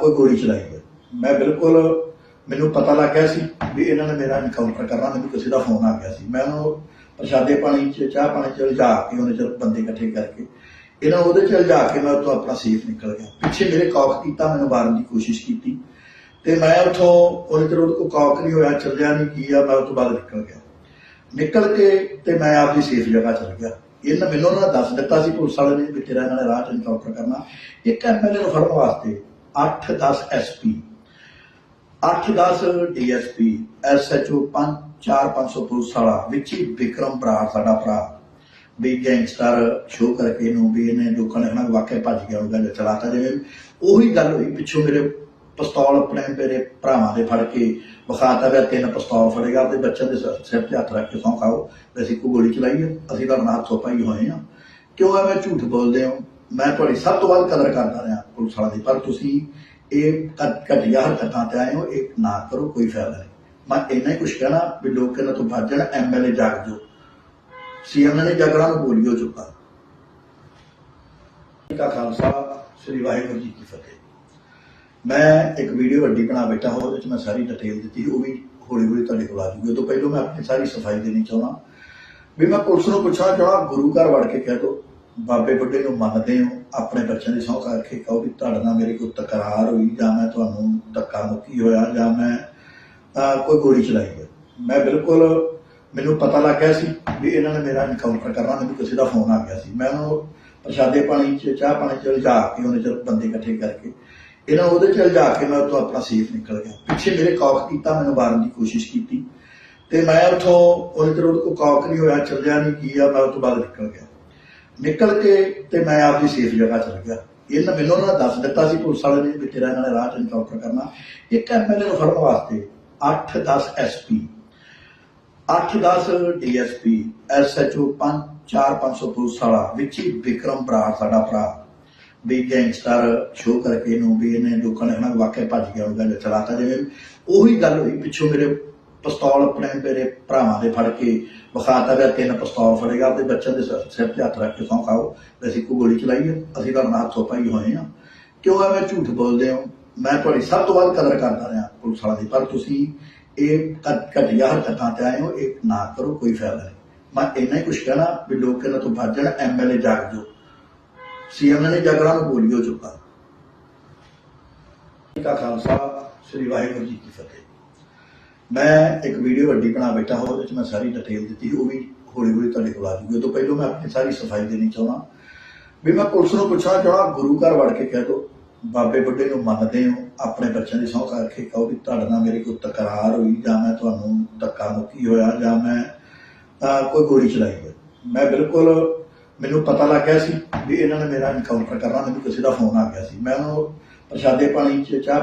ਕੋਈ ਗੋਲੀ ਚਲਾਈ ਹੈ ਮੈਂ ਬਿਲਕੁਲ ਮੈਨੂੰ ਪਤਾ ਲੱਗ ਗਿਆ ਸੀ ਵੀ ਇਹਨਾਂ ਨੇ ਮੇਰਾ ਇਨਕਾਊਂਟਰ ਕਰਨਾ, ਮੈਨੂੰ ਕਿਸੇ ਦਾ ਫੋਨ ਆ ਗਿਆ ਸੀ। ਮੈਂ ਉਹਨੂੰ ਪ੍ਰਸ਼ਾਦੇ ਪਾਣੀ ਚ, ਚਾਹ ਪਾਣੀ ਚ ਲਿਜਾ ਕੇ ਉਹਨੇ ਚਲ ਬੰਦੇ ਇਕੱਠੇ ਕਰਕੇ, ਇਹਨਾਂ ਉਹਦੇ ਚ ਲਿਜਾ ਕੇ ਮੈਂ ਉੱਥੋਂ ਆਪਣਾ ਸੇਫ ਨਿਕਲ ਗਿਆ। ਪਿੱਛੇ ਮੇਰੇ ਕੌਕ ਕੀਤਾ, ਮੈਨੂੰ ਮਾਰਨ ਦੀ ਕੋਸ਼ਿਸ਼ ਕੀਤੀ ਤੇ ਮੈਂ ਉੱਥੋਂ ਉਹਨੇ ਚਿਰ ਉਹਦੇ ਕੋਲ ਕੌਕ ਨਹੀਂ ਹੋਇਆ, ਚੱਲਿਆ ਨਹੀਂ, ਕੀ ਆ, ਮੈਂ ਉਸ ਤੋਂ ਬਾਅਦ ਨਿਕਲ ਗਿਆ। ਨਿਕਲ ਕੇ ਤੇ ਮੈਂ ਆਪਦੀ ਸੇਫ ਜਗ੍ਹਾ ਚਲ ਗਿਆ। ਇਹਨਾਂ ਮੈਨੂੰ ਉਹਨਾਂ ਨੇ ਦੱਸ ਦਿੱਤਾ ਸੀ ਪੁਲਿਸ ਵਾਲੇ ਨੇ ਵੀ ਤੇਰਾ ਇਹਨਾਂ ਨੇ ਰਾਹ ਚ ਇਨਕਾਊਂਟਰ ਕਰਨਾ। ਇੱਕ ਐਮਐਲਏ ਨੂੰ ਫੜਨ ਵਾਸਤੇ 8-10 ਐਸਪੀ 8-10 ਡੀਐਸਪੀ ਐਸਐਚਓ 5-4-500 ਪੁਲਿਸ ਵਾਲਾ, ਵਿੱਚ ਹੀ ਵਿਕਰਮ ਬਰਾੜ ਸਾਡਾ ਭਰਾ। ਵੀ ਗੈਂਗਸਟਰ ਸ਼ੋਅ ਕਰਕੇ ਇਹਨੂੰ ਵੀ ਇਹਨੇ ਲੋਕਾਂ ਨੇ ਹਨਾ ਵਾਕਿਆ ਭੱਜ ਗਿਆ ਉਹਦਾ ਚਲਾਤਾ ਜਿਵੇਂ। ਉਹੀ ਗੱਲ ਹੋਈ ਪਿੱਛੋਂ ਮੇਰੇ ਪਿਸਤੌਲ ਆਪਣੇ ਮੇਰੇ ਭਰਾਵਾਂ ਦੇ ਫੜ ਕੇ, ਵਿਖਾਤਾ ਗਿਆ ਤਿੰਨ ਪਿਸਤੌਲ ਫੜੇਗਾ ਤੇ ਬੱਚਿਆਂ ਦੇ ਸਿਰ ਤੇ ਹੱਥ ਰੱਖ ਕੇ ਸੌਂ ਖਾਓ ਵੀ ਅਸੀਂ ਕੋਈ ਗੋਲੀ ਚਲਾਈਏ, ਅਸੀਂ ਤਾਂ ਨਾਲ ਹੱਥੋਂ ਹੋਏ ਆ ਕਿਉਂ ਐਵੇਂ ਝੂਠ ਬੋਲਦੇ ਹੋ? ਮੈਂ ਤੁਹਾਡੀ ਸਭ ਤੋਂ ਵੱਧ ਕਦਰ ਕਰਦਾ ਰਿਹਾ ਪੁਲਿਸ ਵਾਲਾ ਦੀ, ਪਰ ਤੁਸੀਂ ਇਹ ਘ- ਘਟੀਆ ਹਰਕਤਾਂ ਤੇ ਆਏ ਹੋ, ਇਹ ਨਾ ਕਰੋ, ਕੋਈ ਫਾਇਦਾ ਨਹੀਂ। ਮੈਂ ਇੰਨਾ ਹੀ ਕੁਝ ਕਹਿਣਾ, ਵੀ ਲੋਕ ਇਹਨਾਂ ਤੋਂ ਬਚ ਜਾਣ ਐਮਐਲਏ ਜਾਗ ਜੋ ਸੀਐਮ ਨੇ ਜਗਰਾਂ ਨੂੰ ਬੋਲੀਓ ਚੁੱਕਾ ਕਾ ਖਾਲਸਾ, ਸ੍ਰੀ ਵਾਹਿਗੁਰੂ ਜੀ ਕੀ ਫਤਿਹ। ਮੈਂ ਇੱਕ ਵੀਡੀਓ ਵੱਡੀ ਬਣਾ ਬੈਠਾ ਹਾਂ, ਉਹਦੇ ਵਿੱਚ ਮੈਂ ਸਾਰੀ ਡਿਟੇਲ ਦਿੱਤੀ ਉਹ ਵੀ ਹੌਲੀ ਹੌਲੀ ਤੁਹਾਡੇ ਕੋਲ ਆ ਜੂਗੀ ਉਹ ਤੋਂ ਪਹਿਲਾਂ ਮੈਂ ਆਪਣੀ ਸਾਰੀ ਸਫ਼ਾਈ ਦੇਣੀ ਚਾਹੁੰਦਾ ਵੀ ਮੈਂ ਪੁਲਿਸ ਨੂੰ ਪੁੱਛਣਾ ਚਾਹੁੰਦਾ ਗੁਰੂ ਘਰ ਵੜ ਕੇ ਕਹਿ ਦੋ, ਬਾਬੇ ਬੁੱਢੇ ਨੂੰ ਮੰਨਦੇ ਹੋ ਆਪਣੇ ਬੱਚਿਆਂ ਦੀ ਸਹੁੰ ਕਰਕੇ ਕਹੋ ਵੀ ਤੁਹਾਡੇ ਨਾਲ ਮੇਰੇ ਕੋਈ ਤਕਰਾਰ ਹੋਈ ਜਾਂ ਮੈਂ ਤੁਹਾਨੂੰ ਧੱਕਾ ਮੁੱਕੀ ਹੋਇਆ ਜਾਂ ਮੈਂ ਕੋਈ ਗੋਲੀ ਚਲਾਈ ਹੈ ਮੈਂ ਬਿਲਕੁਲ ਮੈਨੂੰ ਪਤਾ ਲੱਗ ਗਿਆ ਸੀ ਵੀ ਇਹਨਾਂ ਨੇ ਮੇਰਾ ਇਨਕਾਊਂਟਰ ਕਰਨਾ, ਮੈਨੂੰ ਕਿਸੇ ਦਾ ਫੋਨ ਆ ਗਿਆ ਸੀ। ਮੈਂ ਉਹਨੂੰ ਪ੍ਰਸ਼ਾਦੇ ਪਾਣੀ ਚ, ਚਾਹ ਪਾਣੀ ਚ ਲਿਜਾ ਕੇ ਉਹਨੇ ਚਲ ਬੰਦੇ ਇਕੱਠੇ ਕਰਕੇ ਇਹਨਾਂ ਉਹਦੇ ਚ ਲਿਜਾ ਕੇ ਮੈਂ ਉੱਥੋਂ ਆਪਣਾ ਸੇਫ ਨਿਕਲ ਗਿਆ। ਪਿੱਛੇ ਮੇਰੇ ਕੌਕ ਕੀਤਾ, ਮੈਨੂੰ ਮਾਰਨ ਦੀ ਕੋਸ਼ਿਸ਼ ਕੀਤੀ ਤੇ ਮੈਂ ਉੱਥੋਂ ਉਹਨੇ ਚਿਰ ਉਹਦੇ ਕੋਲ ਕੌਕ ਨਹੀਂ ਹੋਇਆ, ਚੱਲਿਆ ਨਹੀਂ, ਕੀ ਆ, ਮੈਂ ਉਸ ਤੋਂ ਬਾਅਦ ਨਿਕਲ ਗਿਆ। ਨਿਕਲ ਕੇ ਤੇ ਮੈਂ ਆਪਦੀ ਸੇਫ ਜਗ੍ਹਾ ਚਲ ਗਿਆ। ਇਹਨਾਂ ਮੈਨੂੰ ਉਹਨਾਂ ਦੱਸ ਦਿੱਤਾ ਸੀ, ਪੁਲਿਸ ਵਾਲੇ ਨੇ ਵੀ ਤੇਰਾ ਇਹਨਾਂ ਨੇ ਰਾਹ ਚ ਐਨਕਾਊਂਟਰ ਕਰਨਾ। ਇੱਕ ਐਮਐਲਏ ਨੂੰ ਫੜਨ ਵਾਸਤੇ 8-10 ਐਸਪੀ 8-10 ਡੀਐਸਪੀ ਐਸਐਚਓ 5-4-500 ਪੁਲਿਸ ਵਾਲਾ, ਵਿੱਚ ਹੀ ਵਿਕਰਮ ਬਰਾੜ ਸਾਡਾ ਭਰਾ। ਵੀ ਗੈਂਗਸਟਰ ਸ਼ੋਅ ਕਰਕੇ ਇਹਨੂੰ, ਵੀ ਇਹਨੇ ਲੋਕਾਂ ਨੇ ਹਨਾ ਵਾਕਿਆ ਭੱਜ ਗਿਆ, ਉਹਦਾ ਜਾਂ ਚਲਾਤਾ। ਜਿਵੇਂ ਉਹੀ ਗੱਲ ਹੋਈ, ਪਿੱਛੋਂ ਮੇਰੇ ਪਿਸਤੌਲ ਆਪਣੇ ਮੇਰੇ ਭਰਾਵਾਂ ਦੇ ਫੜ ਕੇ ਵਿਖਾਤਾ ਗਿਆ ਤਿੰਨ ਪਿਸਤੌਲ ਫੜੇਗਾ ਤੇ ਬੱਚਿਆਂ ਦੇ ਸਿਰ ਸਿਰ ਤੇ ਹੱਥ ਰੱਖ ਕੇ ਸੌਂ ਖਾਓ। ਵੀ ਅਸੀਂ ਕੋਈ ਗੋਲੀ ਚਲਾਈ ਹੈ ਅਸੀਂ ਤਾਂ ਨਾਲ ਹੱਥੋਂ ਪਾਈ ਹੋਏ ਆ। ਕਿਉਂ ਐਵੇਂ ਝੂਠ ਬੋਲਦੇ ਹੋ। ਮੈਂ ਤੁਹਾਡੀ ਸਭ ਤੋਂ ਵੱਧ ਕਦਰ ਕਰਦਾ ਰਿਹਾ ਪੁਲਿਸ ਵਾਲਿਆਂ ਦੀ। ਪਰ ਤੁਸੀਂ ਇਹ ਘ- ਘਟੀਆ ਹਰਕਤਾਂ ਤੇ ਆਏ ਹੋ। ਇਹ ਨਾ ਕਰੋ, ਕੋਈ ਫਾਇਦਾ ਨਹੀਂ। ਮੈਂ ਇੰਨਾ ਹੀ ਕੁਛ ਕਹਿਣਾ ਵੀ ਲੋਕ ਇਹਨਾਂ ਤੋਂ ਬਚ ਜਾਣ। ਐਮਐਲਏ ਜਾਗ ਜੋ ਸੀਐਮ ਨੇ ਜਾਗਣਾ ਨੂੰ ਬੋਲੀ ਹੋ ਚੁੱਕਾ ਕਾ ਖਾਲਸਾ ਸ੍ਰੀ ਵਾਹਿਗੁਰੂ ਜੀ ਕੀ ਫਤਿਹ। ਮੈਂ ਇੱਕ ਵੀਡੀਓ ਵੱਡੀ ਬਣਾ ਬੈਠਾ ਹਾਂ, ਉਹਦੇ ਵਿੱਚ ਮੈਂ ਸਾਰੀ ਡਿਟੇਲ ਦਿੱਤੀ ਉਹ ਵੀ ਹੌਲੀ ਹੌਲੀ ਤੁਹਾਡੇ ਕੋਲ ਆ ਜੂਗੀ। ਉਹ ਤੋਂ ਪਹਿਲਾਂ ਮੈਂ ਆਪਣੀ ਸਾਰੀ ਸਫ਼ਾਈ ਦੇਣੀ ਚਾਹੁੰਦਾ। ਵੀ ਮੈਂ ਪੁਲਿਸ ਨੂੰ ਪੁੱਛਣਾ ਚਾਹਣਾ ਗੁਰੂ ਘਰ ਵੜ ਕੇ ਕਹਿ ਦੋ, ਬਾਬੇ ਬੁੱਢੇ ਨੂੰ ਮੰਨਦੇ ਹੋ, ਆਪਣੇ ਬੱਚਿਆਂ ਦੀ ਸਹੁੰ ਕਰਕੇ ਕਹੋ ਵੀ ਤੁਹਾਡੇ ਨਾਲ ਮੇਰੇ ਕੋਈ ਤਕਰਾਰ ਹੋਈ, ਜਾਂ ਮੈਂ ਤੁਹਾਨੂੰ ਧੱਕਾ ਮੁੱਕੀ ਹੋਇਆ, ਜਾਂ ਮੈਂ ਕੋਈ ਗੋਲੀ ਚਲਾਈ ਹੋਈ। ਮੈਂ ਬਿਲਕੁਲ ਮੈਨੂੰ ਪਤਾ ਲੱਗ ਗਿਆ ਸੀ ਵੀ ਇਹਨਾਂ ਨੇ ਮੇਰਾ ਇਨਕਾਊਂਟਰ ਕਰਨਾ, ਮੈਨੂੰ ਕਿਸੇ ਦਾ ਫੋਨ ਆ ਗਿਆ ਸੀ। ਮੈਂ ਉਹਨੂੰ ਪ੍ਰਸ਼ਾਦੇ ਪਾਣੀ ਚ ਚਾਹ